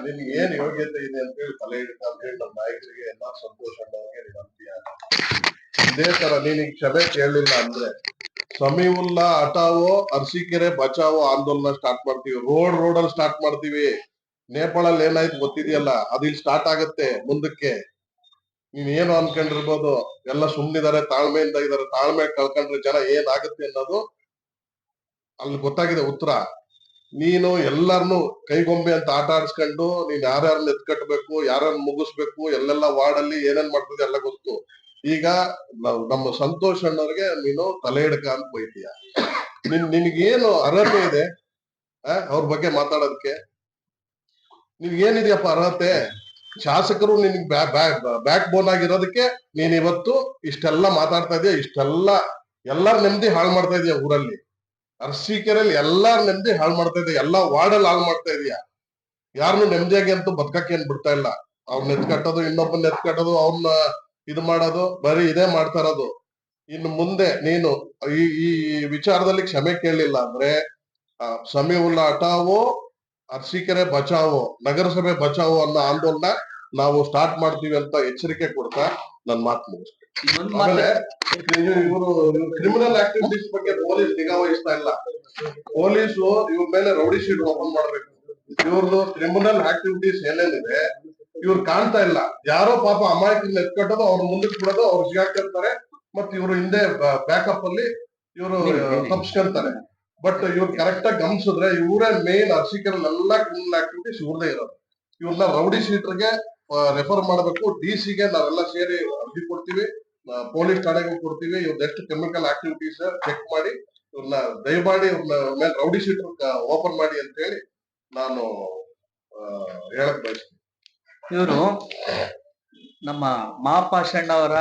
ನಿನ್ಗೆ ಏನ್ ಯೋಗ್ಯತೆ ಇದೆ ಅಂತ ಹೇಳಿ ತಲೆ ಅಂತ ಹೇಳಿ ನಾಯಕರಿಗೆ ಎಲ್ಲಾ ಸಂತೋಷ ಇದೇ ತರ ನೀನ್ ಕ್ಷಮೆ ಕೇಳಲಿಲ್ಲ ಅಂದ್ರೆ ಸಮೀವುಲ್ಲಾ ಹಟಾವೋ ಅರಸೀಕೆರೆ, ಬಚಾವೋ ಆಂದೋಲನ ಸ್ಟಾರ್ಟ್ ಮಾಡ್ತೀವಿ. ರೋಡ್ ರೋಡ್ ಅಲ್ಲಿ ಸ್ಟಾರ್ಟ್ ಮಾಡ್ತೀವಿ. ನೇಪಾಳಲ್ಲಿ ಏನಾಯ್ತು ಗೊತ್ತಿದೆಯಲ್ಲ? ಅದು ಇಲ್ಲಿ ಸ್ಟಾರ್ಟ್ ಆಗತ್ತೆ ಮುಂದಕ್ಕೆ. ನೀನ್ ಏನು ಅನ್ಕೊಂಡಿರ್ಬೋದು? ಎಲ್ಲ ಸುಮ್ನಿದಾರೆ, ತಾಳ್ಮೆಯಿಂದ ಇದಾರೆ. ತಾಳ್ಮೆ ಕಳ್ಕೊಂಡ್ರೆ ಜನ ಏನಾಗುತ್ತೆ ಅನ್ನೋದು ಅಲ್ಲಿ ಗೊತ್ತಾಗಿದೆ ಉತ್ತರ. ನೀನು ಎಲ್ಲಾರ್ನು ಕೈಗೊಂಬೆ ಅಂತ ಆಟ ಆಡಿಸ್ಕೊಂಡು, ನೀನ್ ಯಾರ್ಯಾರನ್ನ ಎತ್ಕಟ್ಬೇಕು ಯಾರನ್ನ ಮುಗಿಸ್ಬೇಕು, ಎಲ್ಲೆಲ್ಲ ವಾರ್ಡ್ ಅಲ್ಲಿ ಏನೇನ್ ಮಾಡ್ತದೆ ಎಲ್ಲ ಗೊತ್ತು. ಈಗ ನಮ್ಮ ಸಂತೋಷ್ ಅಣ್ಣವ್ರಿಗೆ, ನೀನು ತಲೆ ಹಿಡ್ಕ ಅಂತ ಬೈತೀಯ. ನಿನ್, ನಿನ್ಗೇನು ಅರ್ಹತೆ ಇದೆ? ಅವ್ರ ಬಗ್ಗೆ ಮಾತಾಡೋದಕ್ಕೆ? ನಿನ್ಗೇನಿದೆಯಪ್ಪ ಅರ್ಹತೆ? ಶಾಸಕರು ನಿನ್ಗೆ ಬ್ಯಾಕ್ ಬೋನ್ ಆಗಿರೋದಕ್ಕೆ ನೀನ್ ಇವತ್ತು ಇಷ್ಟೆಲ್ಲ ಮಾತಾಡ್ತಾ ಇದೀಯ, ಇಷ್ಟೆಲ್ಲ ಎಲ್ಲಾರ ನೆಮ್ಮದಿ ಹಾಳು ಮಾಡ್ತಾ ಇದೀಯ ಊರಲ್ಲಿ. ಅರ್ಸಿಕೆರೆಯಲ್ಲಿ ಎಲ್ಲಾರ ನೆಮ್ಮದಿ ಹಾಳು ಮಾಡ್ತಾ ಇದೀಯ, ಎಲ್ಲಾ ವಾರ್ಡಲ್ಲಿ ಹಾಳು ಮಾಡ್ತಾ ಇದೀಯ. ಯಾರನ್ನು ನೆಮ್ಮದಿಯಾಗಿ ಅಂತೂ ಬದುಕಕ್ಕೆ ಏನ್ ಬಿಡ್ತಾ ಇಲ್ಲ. ಅವ್ರನ್ನ ಎತ್ಕಟ್ಟೋದು ಇನ್ನೊಬ್ಬನ ಎತ್ಕಟ್ಟೋದು ಅವ್ರನ್ನ ಇದು ಮಾಡೋದು ಬರೀ ಇದೇ ಮಾಡ್ತಾ ಇರೋದು. ಇನ್ನು ಮುಂದೆ ನೀನು ಈ ಈ ವಿಚಾರದಲ್ಲಿ ಕ್ಷಮೆ ಕೇಳಲಿಲ್ಲ ಅಂದ್ರೆ ಸಮೀವುಲ್ಲಾ ಹಟಾವೋ ಅರ್ಸಿಕೆರೆ ಬಚಾವೋ ನಗರಸಭೆ ಬಚಾವೋ ಅನ್ನೋ ಆಂದೋಲನ ನಾವು ಸ್ಟಾರ್ಟ್ ಮಾಡ್ತೀವಿ ಅಂತ ಎಚ್ಚರಿಕೆ ಕೊಡ್ತಾ ನನ್ ಮಾತು ಮುಗಿಸ್ತೀನಿ. ಆಮೇಲೆ ಇವರು ಕ್ರಿಮಿನಲ್ ಆಕ್ಟಿವಿಟೀಸ್ ಬಗ್ಗೆ ಪೊಲೀಸ್ ನಿಗಾ ವಹಿಸ್ತಾ ಇಲ್ಲ. ಪೊಲೀಸು ಇವ್ರ ಮೇಲೆ ರೌಡಿ ಶೀಟ್ ಓಪನ್ ಮಾಡ್ಬೇಕು. ಇವ್ರದ್ದು ಕ್ರಿಮಿನಲ್ ಆಕ್ಟಿವಿಟೀಸ್ ಏನೇನಿದೆ ಇವ್ರು ಕಾಣ್ತಾ ಇಲ್ಲ. ಯಾರೋ ಪಾಪ ಅಮಾಯಕರನ್ನ ಎತ್ಕಟ್ಟೋದು ಅವ್ರ ಮುಂದಕ್ಕೆ ಬಿಡೋದು ಅವ್ರು ಸಿಗಾಕಿರ್ತಾರೆ ಮತ್ ಇವ್ರು ಹಿಂದೆ ಬ್ಯಾಕಪ್ ಅಲ್ಲಿ ಇವರು ತಪ್ಸ್ಕೊಂತಾರೆ. ಬಟ್ ಇವ್ರು ಕರೆಕ್ಟ್ ಆಗಿ ಗಮನಿಸಿದ್ರೆ ಇವರೇ ಮೇನ್ ಅರ್ಸಿಕರಲ್ಲಿ ಎಲ್ಲಾ ಕ್ರಿಮಿನಲ್ ಆಕ್ಟಿವಿಟೀಸ್ ಇವ್ರದೇ ಇರೋದು. ಇವ್ರನ್ನ ರೌಡಿ ಶೀಟರ್ಗೆ ರೆಫರ್ ಮಾಡಬೇಕು. ಡಿ ಸಿಗೆ ನಾವೆಲ್ಲ ಸೇರಿ ಅರ್ಜಿ ಕೊಡ್ತೀವಿ. ಪೊಲೀಸ್ ಠಾಣೆಗೂ ಕೊಡ್ತೀವಿ. ಇವ್ರದ್ದು ಎಷ್ಟು ಕೆಮಿಕಲ್ ಆಕ್ಟಿವಿಟೀಸ್ ಚೆಕ್ ಮಾಡಿ ಇವ್ರನ್ನ ದಯಮಾಡಿ ಇವ್ರನ್ನ ಮೇಲೆ ರೌಡಿ ಶೀಟರ್ ಓಪನ್ ಮಾಡಿ ಅಂತ ಹೇಳಿ ನಾನು ಹೇಳಕ್ ಬಯಸ್ತೀನಿ. ಇವರು ನಮ್ಮ ಮಹಾಪಾಷಣ್ಣವರ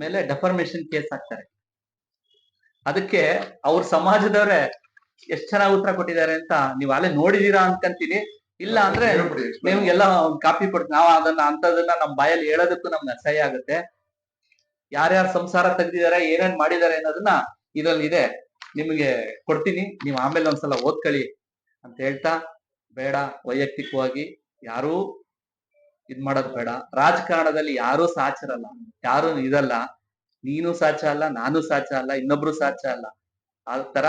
ಮೇಲೆ ಡೆಫರ್ಮೇಶನ್ ಕೇಸ್ ಹಾಕ್ತಾರೆ. ಅದಕ್ಕೆ ಅವ್ರ ಸಮಾಜದವರೇ ಎಷ್ಟ್ ಚೆನ್ನಾಗಿ ಉತ್ತರ ಕೊಟ್ಟಿದ್ದಾರೆ ಅಂತ ನೀವ್ ಅಲ್ಲೇ ನೋಡಿದೀರಾ ಅನ್ಕಂತೀನಿ ಇಲ್ಲ ಅಂದ್ರೆ ನಿಮ್ಗೆಲ್ಲ ಕಾಪಿ ಕೊಡ್ತೀವಿ ನಾವು ಅದನ್ನ ಅಂತದನ್ನ ನಮ್ ಬಾಯಲ್ಲಿ ಹೇಳೋದಕ್ಕೂ ನಮ್ಗೆ ಅಸಹ್ಯ ಆಗುತ್ತೆ. ಯಾರ್ಯಾರ ಸಂಸಾರ ತೆಗ್ದಿದಾರೆ ಏನೇನ್ ಮಾಡಿದ್ದಾರೆ ಅನ್ನೋದನ್ನ ಇದ್ರಲ್ಲಿ ಇದೆ. ನಿಮಗೆ ಕೊಡ್ತೀನಿ. ನೀವು ಆಮೇಲೆ ಒಂದ್ಸಲ ಓದ್ಕೊಳ್ಳಿ ಅಂತ ಹೇಳ್ತಾ ಬೇಡ ವೈಯಕ್ತಿಕವಾಗಿ ಯಾರೂ ಇದ್ ಮಾಡೋದ್ ಬೇಡ. ರಾಜಕಾರಣದಲ್ಲಿ ಯಾರು ಸಾಚರಲ್ಲ. ಯಾರು ಇದಲ್ಲ ನೀನು ಸಾಚ ಅಲ್ಲ, ನಾನು ಸಾಚ ಅಲ್ಲ, ಇನ್ನೊಬ್ರು ಸಾಚ ಅಲ್ಲ. ಆ ತರ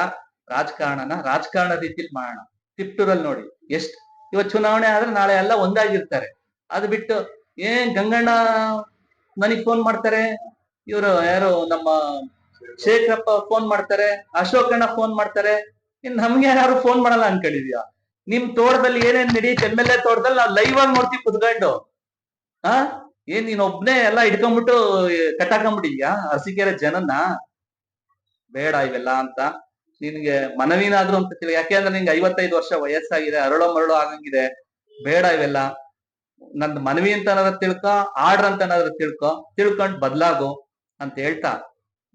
ರಾಜಕಾರಣನ ರಾಜಕಾರಣ ರೀತಿಲಿ ಮಾಡೋಣ. ತಿಪ್ಟೂರಲ್ಲಿ ನೋಡಿ, ಎಷ್ಟ್ ಇವತ್ ಚುನಾವಣೆ ಆದ್ರೆ ನಾಳೆ ಎಲ್ಲ ಒಂದಾಗಿರ್ತಾರೆ. ಅದ್ ಬಿಟ್ಟು ಏನ್ ಗಂಗಣ್ಣ ನನಗ್ ಫೋನ್ ಮಾಡ್ತಾರೆ? ಇವರು ಯಾರು ನಮ್ಮ ಶೇಖರಪ್ಪ ಫೋನ್ ಮಾಡ್ತಾರೆ ಅಶೋಕಣ್ಣ ಫೋನ್ ಮಾಡ್ತಾರೆ. ಇನ್ ನಮ್ಗೆ ಯಾರು ಫೋನ್ ಮಾಡಲ್ಲ ಅನ್ಕೊಂಡಿದ್ಯಾ? ನಿಮ್ ತೋಟದಲ್ಲಿ ಏನೇನ್ ನಡೀತ್ ಎಂ ಎಲ್ ಎ ತೋಟದಲ್ಲಿ ನಾವು ಲೈವ್ ಆಗಿ ನೋಡ್ತೀವಿ ಕುತ್ಕೊಂಡು. ಆ? ಏನ್ ನೀನ್ ಒಬ್ನೇ ಎಲ್ಲ ಇಟ್ಕೊಂಡ್ಬಿಟ್ಟು ಕಟ್ಟಾಕೊಂಡ್ಬಿಟ್ಟಿದ್ಯಾ ಅರಸಿಕೆರೆ ಜನನ್ನ? ಬೇಡ ಇವೆಲ್ಲ ಅಂತ. ನಿನ್ಗೆ ಮನವಿನಾದ್ರು ಅಂತ ತಿಳಿ ಯಾಕೆಂದ್ರೆ ನಿಂಗೆ ಐವತ್ತೈದು ವರ್ಷ ವಯಸ್ಸಾಗಿದೆ, ಅರಳೋ ಮರಳೋ ಆಗಂಗಿದೆ. ಬೇಡ ಇವೆಲ್ಲ. ನಂದ್ ಮನವಿ ಅಂತ ಏನಾದ್ರು ತಿಳ್ಕೊ, ಆರ್ಡರ್ ಅಂತ ಏನಾದ್ರು ತಿಳ್ಕೊ, ತಿಳ್ಕೊಂಡ್ ಬದ್ಲಾಗು ಅಂತ ಹೇಳ್ತಾ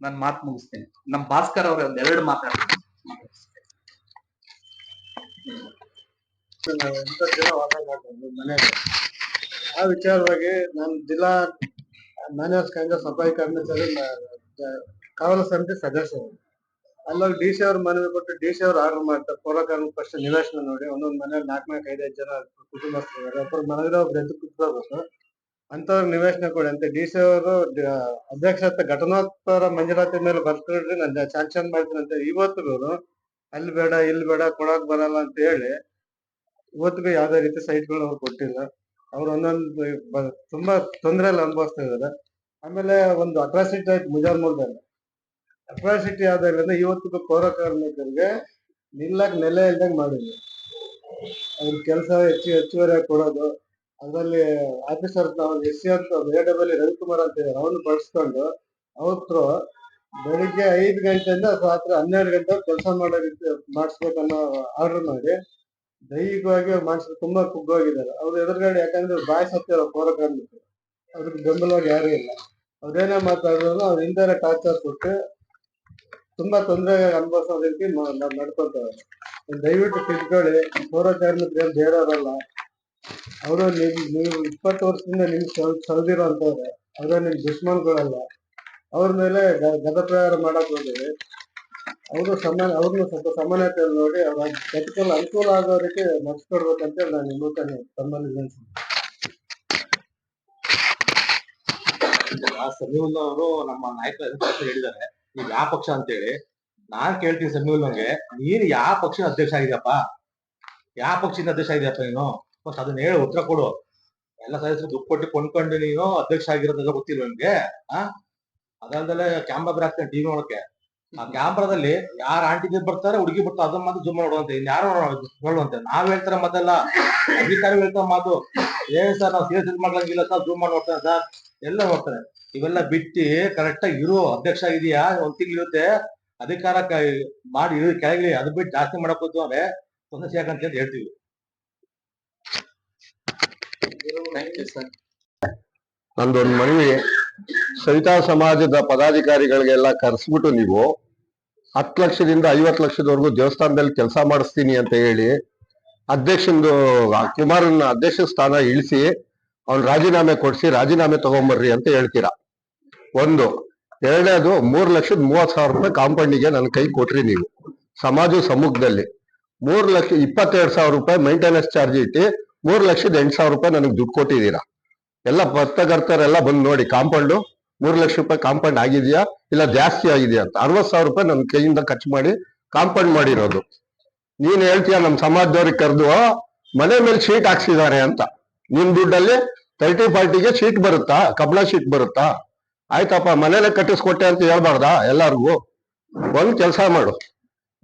ನನ್ ಮಾತು ಮುಗಿಸ್ತೀನಿ. ನಮ್ ಭಾಸ್ಕರ್ ಅವ್ರ ಒಂದ್ ಎರಡು ಮಾತಾಡ್ತೀನಿ. ಎಂಟು ಜನ ವಾಸ ಮಾಡ್ತಾರೆ ಮನೆಯಲ್ಲಿ ಆ ವಿಚಾರವಾಗಿ ನಾನು ಜಿಲ್ಲಾ ಮ್ಯಾನೇಜ್ ಕಾಂಗ್ರೆಸ್ ಸಫಾಯಿ ಕರ್ಮಚಾರಿ ಕಾವಲ ಸಮಿತಿ ಸದಸ್ಯರು. ಅಲ್ಲೋಗಿ ಡಿ ಸಿ ಅವ್ರ ಮನವಿ ಕೊಟ್ಟು ಡಿ ಸಿ ಅವ್ರು ಆರ್ಡರ್ ಮಾಡ್ತಾರೆ ಪೂರ್ವಕಾರಣ ಫಸ್ಟ್ ನಿವೇಶನ ನೋಡಿ ಒಂದೊಂದು ಮನೇಲಿ ನಾಲ್ಕು ನಾಲ್ಕು ಐದೈದು ಜನ ಕುಟುಂಬಸ್ಥರು ಒಬ್ಬರು ಮನವಿರೋ ಒಬ್ರು ಎದ್ದು ಕುತ್ಕೋಬೇಕು ಅಂತವ್ರ ನಿವೇಶನ ಕೊಡಿ ಅಂತ ಡಿ ಸಿ ಅವರು ಅಧ್ಯಕ್ಷತೆ ಘಟನೋತ್ತರ ಮಂಜೂರಾತಿ ಮೇಲೆ ಬರ್ಕೊಳ್ರಿ ನಾನು ಸ್ಯಾಂಕ್ಷನ್ ಮಾಡ್ತೀನಿ ಅಂತ ಇವತ್ತಿಗೂ ಅಲ್ಲಿ ಬೇಡ, ಇಲ್ಲಿ ಬೇಡ, ಕೊಡಕ್ ಬರಲ್ಲ ಅಂತ ಹೇಳಿ, ಇವತ್ತಿಗೂ ಯಾವ್ದೇ ರೀತಿ ಸೈಟ್ಗಳನ್ನ ಅವ್ರು ಕೊಟ್ಟಿಲ್ಲ. ಅವ್ರು ಒಂದೊಂದು ತುಂಬಾ ತುಂಬಾ ತೊಂದರೆಯಲ್ಲಿ ಅನುಭವಿಸ್ತಾ ಇದ್ದಾರೆ. ಆಮೇಲೆ ಒಂದು ಅಟ್ರಾಸಿಟಿ ಆಯ್ತು ಮುಜಾರ್ಮೂರ್ದಲ್ಲಿ. ಅಟ್ರಾಸಿಟಿ ಆದಾಗಲಿಂದ ಇವತ್ತಿಗೂ ಪೌರ ಕಾರ್ಮಿಕರಿಗೆ ನಿಲ್ಲಕ್ ನೆಲೆ ಇಲ್ದಂಗ್ ಮಾಡಿದ್ರು. ಅವ್ರ ಕೆಲಸ ಹೆಚ್ಚು ಹೆಚ್ಚುವರಿಯಾಗಿ ಕೊಡೋದು, ಅದರಲ್ಲಿ ಆಫೀಸರ್ ಎಸ್ ಸಿ ಅಂತ ಎ ಡಬಲ್ ರವಿಕುಮಾರ್ ಅಂತ ಇದ್ದಾರೆ ಅವನು ಬಳಸ್ಕೊಂಡು ಅವತ್ತು ಬೆಳಿಗ್ಗೆ ಐದು ಗಂಟೆಯಿಂದ ರಾತ್ರಿ ಹನ್ನೆರಡು ಗಂಟೆ ಕೆಲಸ ಮಾಡೋ ರೀತಿ ಮಾಡಿಸ್ಬೇಕನ್ನೋ ಆರ್ಡರ್ ಮಾಡಿ ದೈಹಿಕವಾಗಿ ಮನುಷ್ಯರು ತುಂಬಾ ಕುಗ್ಗೋಗಿದ್ದಾರೆ. ಅವ್ರ ಎದುರುಗಡೆ ಯಾಕಂದ್ರೆ ಬಾಯಿ ಸತ್ತಿರೋ ಪೌರಕಾರ್ಮಿಕರು ಅವ್ರಿಗೆ ಬೆಂಬಲವಾಗಿ ಯಾರು ಇಲ್ಲ. ಅವ್ರೇನೇ ಮಾತಾಡಿದ್ರು ಅವ್ರ ಹಿಂದೆ ಟಾರ್ಚರ್ ಕೊಟ್ಟು ತುಂಬಾ ತೊಂದರೆ ಅನುಭವಿಸೋ ರೀತಿ ನಡ್ಕೊತಾರೆ ದಯವಿಟ್ಟು ತಿಳ್ಕೊಳ್ಳಿ ಪೌರ ಕಾರ್ಮಿಕರು ಏನ್ ಬೇರೆಯವರಲ್ಲ ಅವರು ನಿಮ್, ನೀವು ಇಪ್ಪತ್ತು ವರ್ಷದಿಂದ ನಿಮ್ಗೆ ಸೌದಿರೋ ಅಂತವ್ರೆ ಅವ್ರ ನಿಮ್ ದುಶ್ಮನ್ಗಳಲ್ಲ. ಅವ್ರ ಮೇಲೆ ಗ- ಗದಪ್ರಹಾರ ಮಾಡಕ್ ಹೋಗಿರಿ ಅವರು ಸಮಾನ ಅವ್ರನ್ನ ಸ್ವಲ್ಪ ಸಮಾನತೆ ನೋಡಿ, ಅವ್ರ ಬದುಕಲು ಅನುಕೂಲ ಆಗೋರಿಗೆ ರೀತಿ ನಡ್ಸ್ಕೊಡ್ಬೇಕಂತ ನಾನು ಮೂಲಕ ತಮ್ಮಲ್ಲಿ ವಿನಂತಿಸ್ತೀನಿ. ಆ ಸಮೀವುಲ್ಲಾ ಅವರು ನಮ್ಮ ನಾಯಕ ಹೇಳಿದ್ದಾರೆ. ನೀವ್ ಯಾವ ಪಕ್ಷ ಅಂತೇಳಿ. ನಾನ್ ಕೇಳ್ತೀನಿ ಸಮೀವುಲ್ಲಂಗೆ ನೀನ್ ಯಾವ ಪಕ್ಷ ಅಧ್ಯಕ್ಷ ಆಗಿದ್ಯಪ್ಪ? ಯಾವ ಪಕ್ಷದಿಂದ ಅಧ್ಯಕ್ಷ ಆಗಿದ್ಯಪ್ಪ ನೀನು? ಫಸ್ಟ್ ಅದನ್ನ ಹೇಳಿ, ಉತ್ತರ ಕೊಡು. ಎಲ್ಲ ಸದಸ್ಯರು ದುಡ್ಡು ಕೊಟ್ಟು ಕೊಂಡ್ಕೊಂಡು ನೀನು ಅಧ್ಯಕ್ಷ ಆಗಿರೋದಾಗ ಗೊತ್ತಿಲ್ಲ ನಿಮ್ಗೆ? ಆ? ಕ್ಯಾಮ್ರಾ ಬೇರೆ ಹಾಕ್ತಾನೆ ಟಿವಿ ನೋಡಕ್ಕೆ ಆ ಕ್ಯಾಮ್ರಾದಲ್ಲಿ ಯಾರ ಆಂಟಿ ಬರ್ತಾರೆ ಹುಡುಗಿ ಬರ್ತಾರೆ ಅದನ್ನ ಮಾತು ಜೂಮ್ ನೋಡುವಂತೆ ಇನ್ ಯಾರು ನೋಡುವಂತೆ ನಾವ್ ಹೇಳ್ತಾರೆ ಮೊದಲ ಅಧಿಕಾರಿ ಹೇಳ್ತಾರೆ ಮಾತು. ಏನ್ ಸರ್ ನಾವು ಸೀರಿಯಸ್ ಮಾಡ್ಲಂಗಿಲ್ಲ ಸರ್ ಜೂಮ್ ಮಾಡಿ ನೋಡ್ತಾರೆ ಸರ್. ಎಲ್ಲ ನೋಡ್ತಾರೆ. ಇವೆಲ್ಲ ಬಿಟ್ಟು ಕರೆಕ್ಟ್ ಆಗಿ ಇರೋ ಅಧ್ಯಕ್ಷ ಇದೆಯಾ ಒಂದ್ ತಿಂಗಳಿರುತ್ತೆ ಅಧಿಕಾರ ಮಾಡಿ ಇರೋ ಕೆಳಗಿಳಿ. ಅದು ಬಿಟ್ಟು ಜಾಸ್ತಿ ಮಾಡಕ್ ಹೋದ್ವು ಅಂದ್ರೆ ತೊಂದರೆ ಯಾಕಂತ ಹೇಳಿ ಹೇಳ್ತೀವಿ. ನಂದೊಂದು ಮನವಿ. ಸವಿತಾ ಸಮಾಜದ ಪದಾಧಿಕಾರಿಗಳಿಗೆಲ್ಲ ಕರೆಸ್ಬಿಟ್ಟು ನೀವು ಹತ್ತು ಲಕ್ಷದಿಂದ ಐವತ್ತು ಲಕ್ಷದವರೆಗೂ ದೇವಸ್ಥಾನದಲ್ಲಿ ಕೆಲಸ ಮಾಡಿಸ್ತೀನಿ ಅಂತ ಹೇಳಿ ಅಧ್ಯಕ್ಷಂದು, ಕುಮಾರನ ಅಧ್ಯಕ್ಷ ಸ್ಥಾನ ಇಳಿಸಿ ಅವ್ನು ರಾಜೀನಾಮೆ ಕೊಡಿಸಿ, ರಾಜೀನಾಮೆ ತಗೊಂಬರ್ರಿ ಅಂತ ಹೇಳ್ತೀರಾ. ಒಂದು, ಎರಡನೇದು ಮೂರು ಲಕ್ಷದ ಮೂವತ್ತು ಸಾವಿರ ರೂಪಾಯಿ ಕಾಂಪೌಂಡಿಗೆ ನನ್ನ ಕೈ ಕೊಟ್ರಿ ನೀವು, ಸಮಾಜ ಸಮ್ಮುಖದಲ್ಲಿ. ಮೂರು ಲಕ್ಷ, ಇಪ್ಪತ್ತೆರಡು ಸಾವಿರ ರೂಪಾಯಿ ಮೈಂಟೆನೆನ್ಸ್ ಚಾರ್ಜ್ ಇಟ್ಟು ಮೂರು ಲಕ್ಷದ ಎಂಟು ಸಾವಿರ ರೂಪಾಯಿ ನನಗೆ ದುಡ್ಡು ಕೊಟ್ಟಿದ್ದೀರಾ. ಎಲ್ಲ ಪತ್ರಕರ್ತರೆಲ್ಲ ಬಂದು ನೋಡಿ, ಕಾಂಪೌಂಡು ಮೂರು ಲಕ್ಷ ರೂಪಾಯಿ ಕಾಂಪೌಂಡ್ ಆಗಿದೆಯಾ? ಇಲ್ಲ ಜಾಸ್ತಿ ಆಗಿದೆಯಾ ಅಂತ. ಅರವತ್ ಸಾವಿರ ರೂಪಾಯಿ ನನ್ನ ಕೈಯಿಂದ ಖರ್ಚು ಮಾಡಿ ಕಾಂಪೌಂಡ್ ಮಾಡಿರೋದು. ನೀನ್ ಹೇಳ್ತೀಯ ನಮ್ಮ ಸಮಾಜದವ್ರಿಗೆ ಕರೆದು ಮನೆ ಮೇಲೆ ಶೀಟ್ ಹಾಕ್ಸಿದ್ದಾರೆ ಅಂತ. ನಿನ್ ದುಡ್ಡಲ್ಲಿ ತರ್ಟಿ ಫಾರ್ಟಿಗೆ ಶೀಟ್ ಬರುತ್ತಾ? ಕಬ್ಳ ಶೀಟ್ ಬರುತ್ತಾ? ಆಯ್ತಪ್ಪ, ಮನೇಲೆ ಕಟ್ಟಿಸ್ಕೊಟ್ಟೆ ಅಂತ ಹೇಳ್ಬಾರ್ದಾ ಎಲ್ಲಾರ್ಗು? ಒಂದ್ ಕೆಲಸ ಮಾಡು.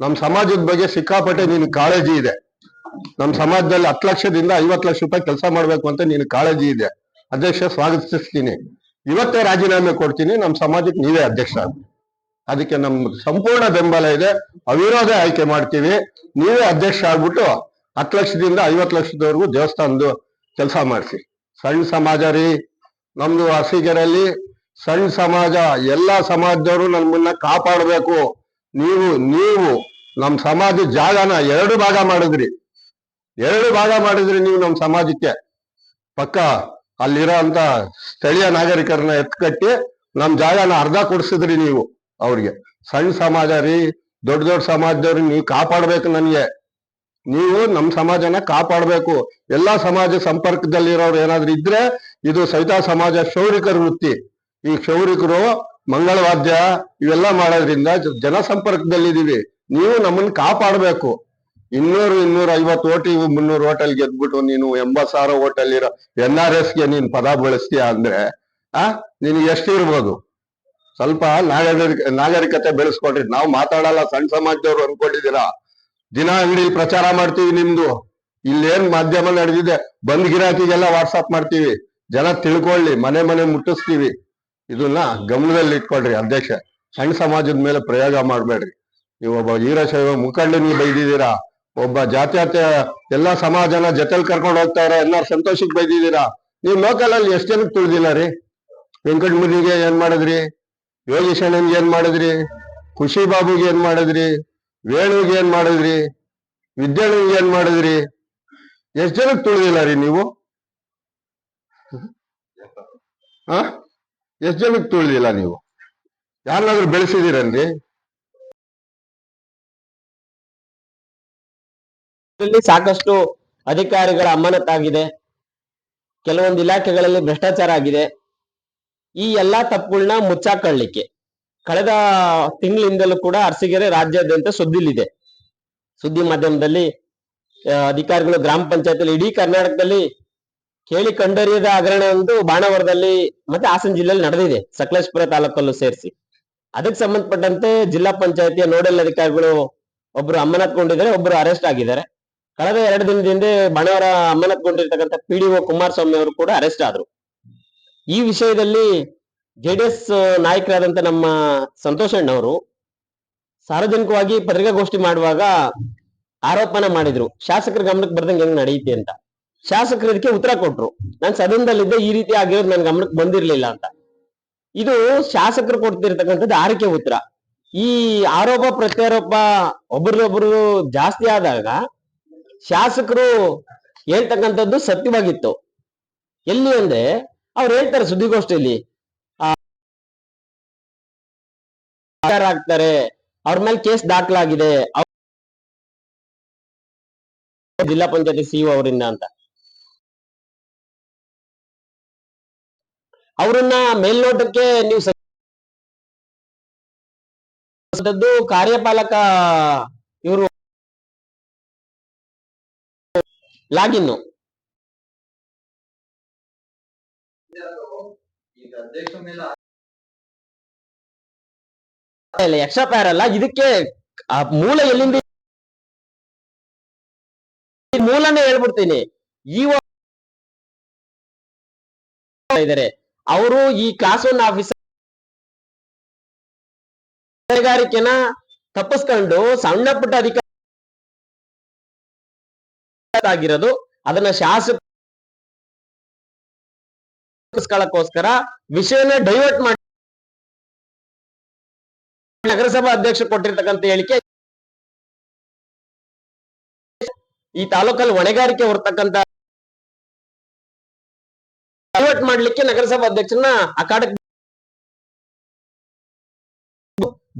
ನಮ್ಮ ಸಮಾಜದ ಬಗ್ಗೆ ಸಿಕ್ಕಾಪಟ್ಟೆ ನಿನ್ ಕಾಳಜಿ ಇದೆ. ನಮ್ಮ ಸಮಾಜದಲ್ಲಿ ಹತ್ತು ಲಕ್ಷದಿಂದ ಐವತ್ತು ಲಕ್ಷ ರೂಪಾಯಿ ಕೆಲಸ ಮಾಡ್ಬೇಕು ಅಂತ ನಿನ್ ಕಾಳಜಿ ಇದೆ. ಅಧ್ಯಕ್ಷ, ಸ್ವಾಗತಿಸ್ತೀನಿ. ಇವತ್ತೇ ರಾಜೀನಾಮೆ ಕೊಡ್ತೀನಿ ನಮ್ಮ ಸಮಾಜಕ್ಕೆ ನೀವೇ ಅಧ್ಯಕ್ಷ ಆಗಿ ಅದಕ್ಕೆ ನಮ್ ಸಂಪೂರ್ಣ ಬೆಂಬಲ ಇದೆ, ಅವಿರೋಧ ಆಯ್ಕೆ ಮಾಡ್ತೀವಿ, ನೀವೇ ಅಧ್ಯಕ್ಷ ಆಗ್ಬಿಟ್ಟು ಹತ್ತು ಲಕ್ಷದಿಂದ ಐವತ್ತು ಲಕ್ಷದವರೆಗೂ ದೇವಸ್ಥಾನದ ಕೆಲಸ ಮಾಡಿಸಿ. ಸಣ್ಣ ಸಮಾಜ ರೀ, ನಮ್ದು ಅರಸೀಕೆರೆಯಲ್ಲಿ ಸಣ್ಣ ಸಮಾಜ, ಎಲ್ಲಾ ಸಮಾಜದವರು ನಮ್ಮನ್ನ ಕಾಪಾಡಬೇಕು. ನೀವು ನೀವು ನಮ್ ಸಮಾಜದ ಜಾಗನ ಎರಡು ಭಾಗ ಮಾಡಿದ್ರಿ. ಎರಡು ಭಾಗ ಮಾಡಿದ್ರಿ ನೀವು ನಮ್ಮ ಸಮಾಜಕ್ಕೆ. ಪಕ್ಕ ಅಲ್ಲಿರೋ ಅಂತ ಸ್ಥಳೀಯ ನಾಗರಿಕರನ್ನ ಎತ್ಕಟ್ಟಿ ನಮ್ ಜಾಗನ ಅರ್ಧ ಕೊಡ್ಸಿದ್ರಿ ನೀವು ಅವ್ರಿಗೆ. ಸಣ್ಣ ಸಮಾಜ ರೀ, ದೊಡ್ಡ ದೊಡ್ಡ ಸಮಾಜದವ್ರಿಗೆ ನೀವು ಕಾಪಾಡ್ಬೇಕು ನನ್ಗೆ. ನೀವು ನಮ್ ಸಮಾಜನ ಕಾಪಾಡ್ಬೇಕು. ಎಲ್ಲಾ ಸಮಾಜ ಸಂಪರ್ಕದಲ್ಲಿರೋರು ಏನಾದ್ರು ಇದ್ರೆ ಇದು ಸವಿತಾ ಸಮಾಜ ಕ್ಷೌರಿಕರ ವೃತ್ತಿ. ಈ ಕ್ಷೌರಿಕರು ಮಂಗಳವಾದ್ಯ ಇವೆಲ್ಲ ಮಾಡೋದ್ರಿಂದ ಜ- ಜನಸಂಪರ್ಕದಲ್ಲಿದ್ದೀವಿ. ನೀವು ನಮ್ಮನ್ನ ಕಾಪಾಡ್ಬೇಕು. ಇನ್ನೂರು ಇನ್ನೂರ ಐವತ್ತು ಓಟ್ ಇವು ಮುನ್ನೂರು ಹೋಟೆಲ್ ಗೆದ್ಬಿಟ್ಟು ನೀನು ಎಂಬತ್ ಸಾವಿರ ಹೋಟೆಲ್ ಇರೋ ಎನ್ ಆರ್ ಎಸ್ಗೆ ನೀನ್ ಪದ ಬಳಸ್ತೀಯ ಅಂದ್ರೆ, ಆ? ನಿನಗೆ ಎಷ್ಟಿರ್ಬೋದು ಸ್ವಲ್ಪ ನಾಗರಿಕ, ನಾಗರಿಕತೆ ಬೆಳೆಸ್ಕೊಡ್ರಿ ನಾವು ಮಾತಾಡಲ್ಲ, ಸಣ್ಣ ಸಮಾಜದವ್ರು ಅನ್ಕೊಂಡಿದ್ದೀರಾ ದಿನ ಅಂಗಡಿ ಪ್ರಚಾರ ಮಾಡ್ತೀವಿ ನಿಮ್ದು. ಇಲ್ಲೇನ್ ಮಾಧ್ಯಮ ನಡೆದಿದೆ? ಬಂದ್ ಗಿರಾಕಿಗೆಲ್ಲ ವಾಟ್ಸಪ್ ಮಾಡ್ತೀವಿ. ಜನ ತಿಳ್ಕೊಳ್ಳಿ, ಮನೆ ಮನೆ ಮುಟ್ಟಿಸ್ತೀವಿ. ಇದನ್ನ ಗಮನದಲ್ಲಿ ಇಟ್ಕೊಳ್ರಿ ಅಧ್ಯಕ್ಷ. ಸಣ್ಣ ಸಮಾಜದ ಮೇಲೆ ಪ್ರಯೋಗ ಮಾಡ್ಬೇಡ್ರಿ. ನೀವು ಒಬ್ಬ ವೀರಶೈವ ನೀವು ಬೈದಿದ್ದೀರಾ? ಒಬ್ಬ ಜಾತ್ಯಾತ ಎಲ್ಲ ಸಮಾಜನ ಜೊತೆಲಿ ಕರ್ಕೊಂಡು ಹೋಗ್ತಾ ಇರೋ ಎಲ್ಲಾರು ಸಂತೋಷಕ್ಕೆ ಬೈದಿದ್ದೀರಾ? ನೀವು ಲೋಕಲ್ ಅಲ್ಲಿ ಎಷ್ಟ್ ಜನಕ್ಕೆ ತುಳಿದಿಲ್ಲ ರೀ? ವೆಂಕಟಮುನಿಗೆ ಏನ್ ಮಾಡಿದ್ರಿ? ಯೋಗೀಶ್ ಅಣ್ಣನ್ಗೆ ಏನ್ ಮಾಡಿದ್ರಿ? ಖುಷಿ ಬಾಬುಗೆ ಏನ್ ಮಾಡಿದ್ರಿ? ವೇಣುಗೆ ಏನ್ ಮಾಡಿದ್ರಿ? ವಿದ್ಯಾರ್ಥಿಗೆ ಏನ್ ಮಾಡಿದ್ರಿ? ಎಷ್ಟ್ ಜನಕ್ಕೆ ತುಳಿದಿಲ್ಲ ರೀ ನೀವು? ಆ ಎಷ್ಟ್ ಜನಕ್ಕೆ ತುಳಿದಿಲ್ಲ ನೀವು? ಯಾರನ್ನಾದ್ರೂ ಬೆಳೆಸಿದಿರನ್ರಿ? ಸಾಕಷ್ಟು ಅಧಿಕಾರಿಗಳ ಅಮಾನತಾಗಿದೆ. ಕೆಲವೊಂದು ಇಲಾಖೆಗಳಲ್ಲಿ ಭ್ರಷ್ಟಾಚಾರ ಆಗಿದೆ. ಈ ಎಲ್ಲಾ ತಪ್ಪುಗಳನ್ನ ಮುಚ್ಚಾಕೊಳ್ಳಿಕ್ಕೆ ಕಳೆದ ತಿಂಗಳಿಂದಲೂ ಕೂಡ ಅರಸೀಕೆರೆ ರಾಜ್ಯಾದ್ಯಂತ ಸುದ್ದಿಲಿದೆ. ಸುದ್ದಿ ಮಾಧ್ಯಮದಲ್ಲಿ ಅಧಿಕಾರಿಗಳು ಗ್ರಾಮ ಪಂಚಾಯತ್ ಇಡೀ ಕರ್ನಾಟಕದಲ್ಲಿ ಕೇಳಿ ಕಂಡರಿಯದ ಹಗರಣ ಒಂದು ಬಾಣವರದಲ್ಲಿ ಮತ್ತೆ ಹಾಸನ ಜಿಲ್ಲೆಯಲ್ಲಿ ನಡೆದಿದೆ, ಸಕಲೇಶ್ಪುರ ತಾಲೂಕಲ್ಲೂ ಸೇರಿಸಿ. ಅದಕ್ಕೆ ಸಂಬಂಧಪಟ್ಟಂತೆ ಜಿಲ್ಲಾ ಪಂಚಾಯತಿಯ ನೋಡಲ್ ಅಧಿಕಾರಿಗಳು ಒಬ್ರು ಅಮಾನತ್ಕೊಂಡಿದ್ದಾರೆ ಒಬ್ರು ಅರೆಸ್ಟ್ ಆಗಿದ್ದಾರೆ. ಕಳೆದ ಎರಡು ದಿನದ ಹಿಂದೆ ಬಣವರ ಅಮಾನತ್ಗೊಂಡಿರ್ತಕ್ಕಂಥ ಪಿ ಡಿ ಒ ಕುಮಾರಸ್ವಾಮಿ ಅವರು ಕೂಡ ಅರೆಸ್ಟ್ ಆದ್ರು. ಈ ವಿಷಯದಲ್ಲಿ ಜೆಡಿಎಸ್ ನಾಯಕರಾದಂತ ನಮ್ಮ ಸಂತೋಷ್ ಅಣ್ಣವರು ಸಾರ್ವಜನಿಕವಾಗಿ ಪತ್ರಿಕಾಗೋಷ್ಠಿ ಮಾಡುವಾಗ ಆರೋಪನ ಮಾಡಿದ್ರು. ಶಾಸಕರ ಗಮನಕ್ಕೆ ಬರ್ದಂಗೆ ಹೆಂಗ್ ನಡೆಯುತ್ತೆ ಅಂತ. ಶಾಸಕರು ಇದಕ್ಕೆ ಉತ್ತರ ಕೊಟ್ರು. ನಾನು ಸದನದಲ್ಲಿದ್ದೆ ಈ ರೀತಿ ಆಗಿರೋದು ನನ್ನ ಗಮನಕ್ಕೆ ಬಂದಿರ್ಲಿಲ್ಲ ಅಂತ. ಇದು ಶಾಸಕರು ಕೊಡ್ತಿರ್ತಕ್ಕಂಥದ್ದು ಆರೈಕೆ ಉತ್ತರ. ಈ ಆರೋಪ ಪ್ರತ್ಯಾರೋಪ ಒಬ್ರದೊಬ್ರು ಜಾಸ್ತಿ ಆದಾಗ ಶಾಸಕರು ಹೇಳ್ತಕ್ಕಂಥದ್ದು ಸತ್ಯವಾಗಿತ್ತು. ಎಲ್ಲಿ ಅಂದ್ರೆ ಅವ್ರು ಹೇಳ್ತಾರೆ ಸುದ್ದಿಗೋಷ್ಠಿಯಲ್ಲಿ ಆಗ್ತಾರೆ? ಅವ್ರ ಮೇಲೆ ಕೇಸ್ ದಾಖಲಾಗಿದೆ. ಜಿಲ್ಲಾ ಪಂಚಾಯತಿ ಸಿಇಒ ಅವರಿಂದ ಅಂತ. ಅವರನ್ನ ಮೇಲ್ನೋಟಕ್ಕೆ ನೀವು ಕಾರ್ಯಪಾಲಕ ಇವರು ಲಾಗಿನ್ನು. ಎಕ್ಸ್ಟ್ರಾ ಪ್ಯಾರ್ ಅಲ್ಲ, ಇದಕ್ಕೆ ಮೂಲ ಎಲ್ಲಿಂದ ಮೂಲನೇ ಹೇಳ್ಬಿಡ್ತೀನಿ. ಈ ಇದಾರೆ. ಅವರು ಈ ಕ್ಲಾಸ್ ಒನ್ ಆಫೀಸರ್ ಕೈಗಾರಿಕೆನ ತಪ್ಪಿಸ್ಕೊಂಡು ಸಣ್ಣ ಪುಟ್ಟ ಅಧಿಕಾರಿ ಆಗಿರೋದು ಅದನ್ನ ಶಾಸಕಸ್ಕೊಳ್ಳೋಕ್ಕೋಸ್ಕರ ವಿಷಯನ ಡೈವರ್ಟ್ ಮಾಡಿ ನಗರಸಭಾ ಅಧ್ಯಕ್ಷ ಕೊಟ್ಟಿರ್ತಕ್ಕಂಥ ಹೇಳಿಕೆ. ಈ ತಾಲೂಕಲ್ಲಿ ಹೊಣೆಗಾರಿಕೆ ಹೊರತಕ್ಕಂತ ಡೈವರ್ಟ್ ಮಾಡ್ಲಿಕ್ಕೆ ನಗರಸಭಾ ಅಧ್ಯಕ್ಷರನ್ನ ಅಖಾಡಕ್ಕೆ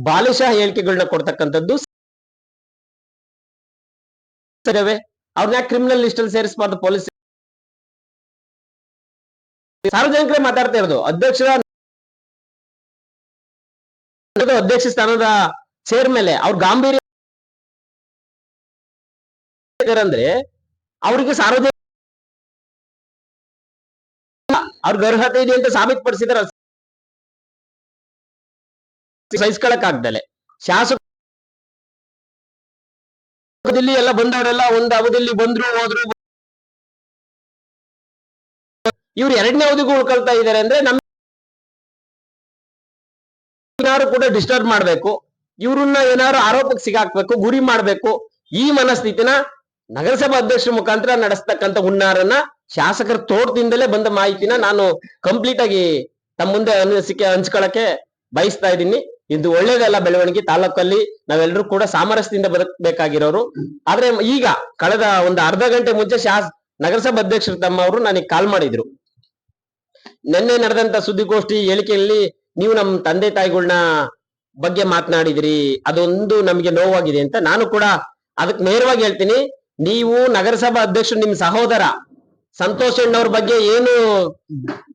ಬಾಲಿಶ ಹೇಳಿಕೆಗಳನ್ನ ಕೊಡ್ತಕ್ಕಂಥದ್ದು. ಸರಿಯವೇ ಅವ್ರನ್ನ ಕ್ರಿಮಿನಲ್ ಲಿಸ್ಟ್ ಅಲ್ಲಿ ಸೇರಿಸಬಾರ್ದು? ಪೊಲೀಸ್ ಸಾರ್ವಜನಿಕರೇ ಮಾತಾಡ್ತಾ ಇರೋದು. ಅಧ್ಯಕ್ಷರ ಅಧ್ಯಕ್ಷ ಸ್ಥಾನದ ಚೇರ್ ಮೇಲೆ. ಅವ್ರ ಗಾಂಭೀರ್ಯ ಅಂದ್ರೆ ಅವ್ರಿಗೆ ಸಾರ್ವಜನಿಕ ಅವ್ರಿಗೆ ಅರ್ಹತೆ ಇದೆ ಅಂತ ಸಾಬೀತುಪಡಿಸಿದಾರೆ ಸಹಿಸ್ಕೊಳಕ್ ಆಗ್ದಲೆ ಶಾಸಕದಲ್ಲಿ ಎಲ್ಲ ಬಂದವರೆಲ್ಲ ಒಂದು ಅವಧಿಯಲ್ಲಿ ಬಂದ್ರು, ಹೋದ್ರು, ಇವ್ರು ಎರಡನೇ ಅವಧಿಗೂ ಉಳ್ಕೊಳ್ತಾ ಇದಾರೆ ಅಂದ್ರೆ ನಮ್ ಏನಾದ್ರು ಕೂಡ ಡಿಸ್ಟರ್ಬ್ ಮಾಡ್ಬೇಕು. ಇವ್ರನ್ನ ಏನಾರು ಆರೋಪಕ್ಕೆ ಸಿಗಾಕ್ಬೇಕು, ಗುರಿ ಮಾಡ್ಬೇಕು. ಈ ಮನಸ್ಥಿತಿನ ನಗರಸಭಾ ಅಧ್ಯಕ್ಷರ ಮುಖಾಂತರ ನಡೆಸ್ತಕ್ಕಂಥ ಹುನ್ನಾರನ್ನ ಶಾಸಕರ ತೋಟದಿಂದಲೇ ಬಂದ ಮಾಹಿತಿನ ನಾನು ಕಂಪ್ಲೀಟ್ ಆಗಿ ತಮ್ಮ ಮುಂದೆ ಅನಿಸಿಕೆ ಹಂಚ್ಕೊಳಕ್ಕೆ ಬಯಸ್ತಾ ಇದ್ದೀನಿ. ಇದು ಒಳ್ಳೇದಲ್ಲ ಬೆಳವಣಿಗೆ ತಾಲೂಕಲ್ಲಿ ನಾವೆಲ್ಲರೂ ಕೂಡ ಸಾಮರಸ್ಯದಿಂದ ಬದುಕಬೇಕಾಗಿರೋರು. ಆದ್ರೆ ಈಗ ಕಳೆದ ಒಂದು ಅರ್ಧ ಗಂಟೆ ಮುಂಚೆ ಶಾಸ್, ನಗರಸಭಾ ಅಧ್ಯಕ್ಷರು ತಮ್ಮ ಅವರು ನನಗೆ ಕಾಲ್ ಮಾಡಿದ್ರು. ನಿನ್ನೆ ನಡೆದಂತ ಸುದ್ದಿಗೋಷ್ಠಿ ಹೇಳಿಕೆಯಲ್ಲಿ ನೀವು ನಮ್ಮ ತಂದೆ ತಾಯಿಗಳನ್ನ ಬಗ್ಗೆ ಮಾತನಾಡಿದ್ರಿ, ಅದೊಂದು ನಮಗೆ ನೋವಾಗಿದೆ ಅಂತ ನಾನು ಕೂಡ ಅದಕ್ಕೆ ನೇರವಾಗಿ ಹೇಳ್ತೀನಿ, ನೀವು ನಗರಸಭಾ ಅಧ್ಯಕ್ಷರು ನಿಮ್ ಸಹೋದರ ಸಂತೋಷ್ ಅಣ್ಣವ್ರ ಬಗ್ಗೆ ಏನು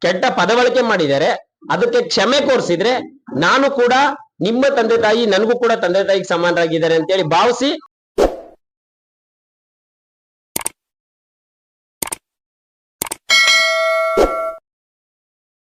ಕೆಟ್ಟ ಪದವಳಿಕೆ ಮಾಡಿದ್ದಾರೆ, ಅದಕ್ಕೆ ಕ್ಷಮೆ ಕೋರಿಸಿದ್ರೆ ನಾನು ಕೂಡ ನಿಮ್ಮ ತಂದೆ ತಾಯಿ ನನಗೂ ಕೂಡ ತಂದೆ ತಾಯಿಗೆ ಸಮಾನರಾಗಿದ್ದಾರೆ ಅಂತೇಳಿ ಭಾವಿಸಿ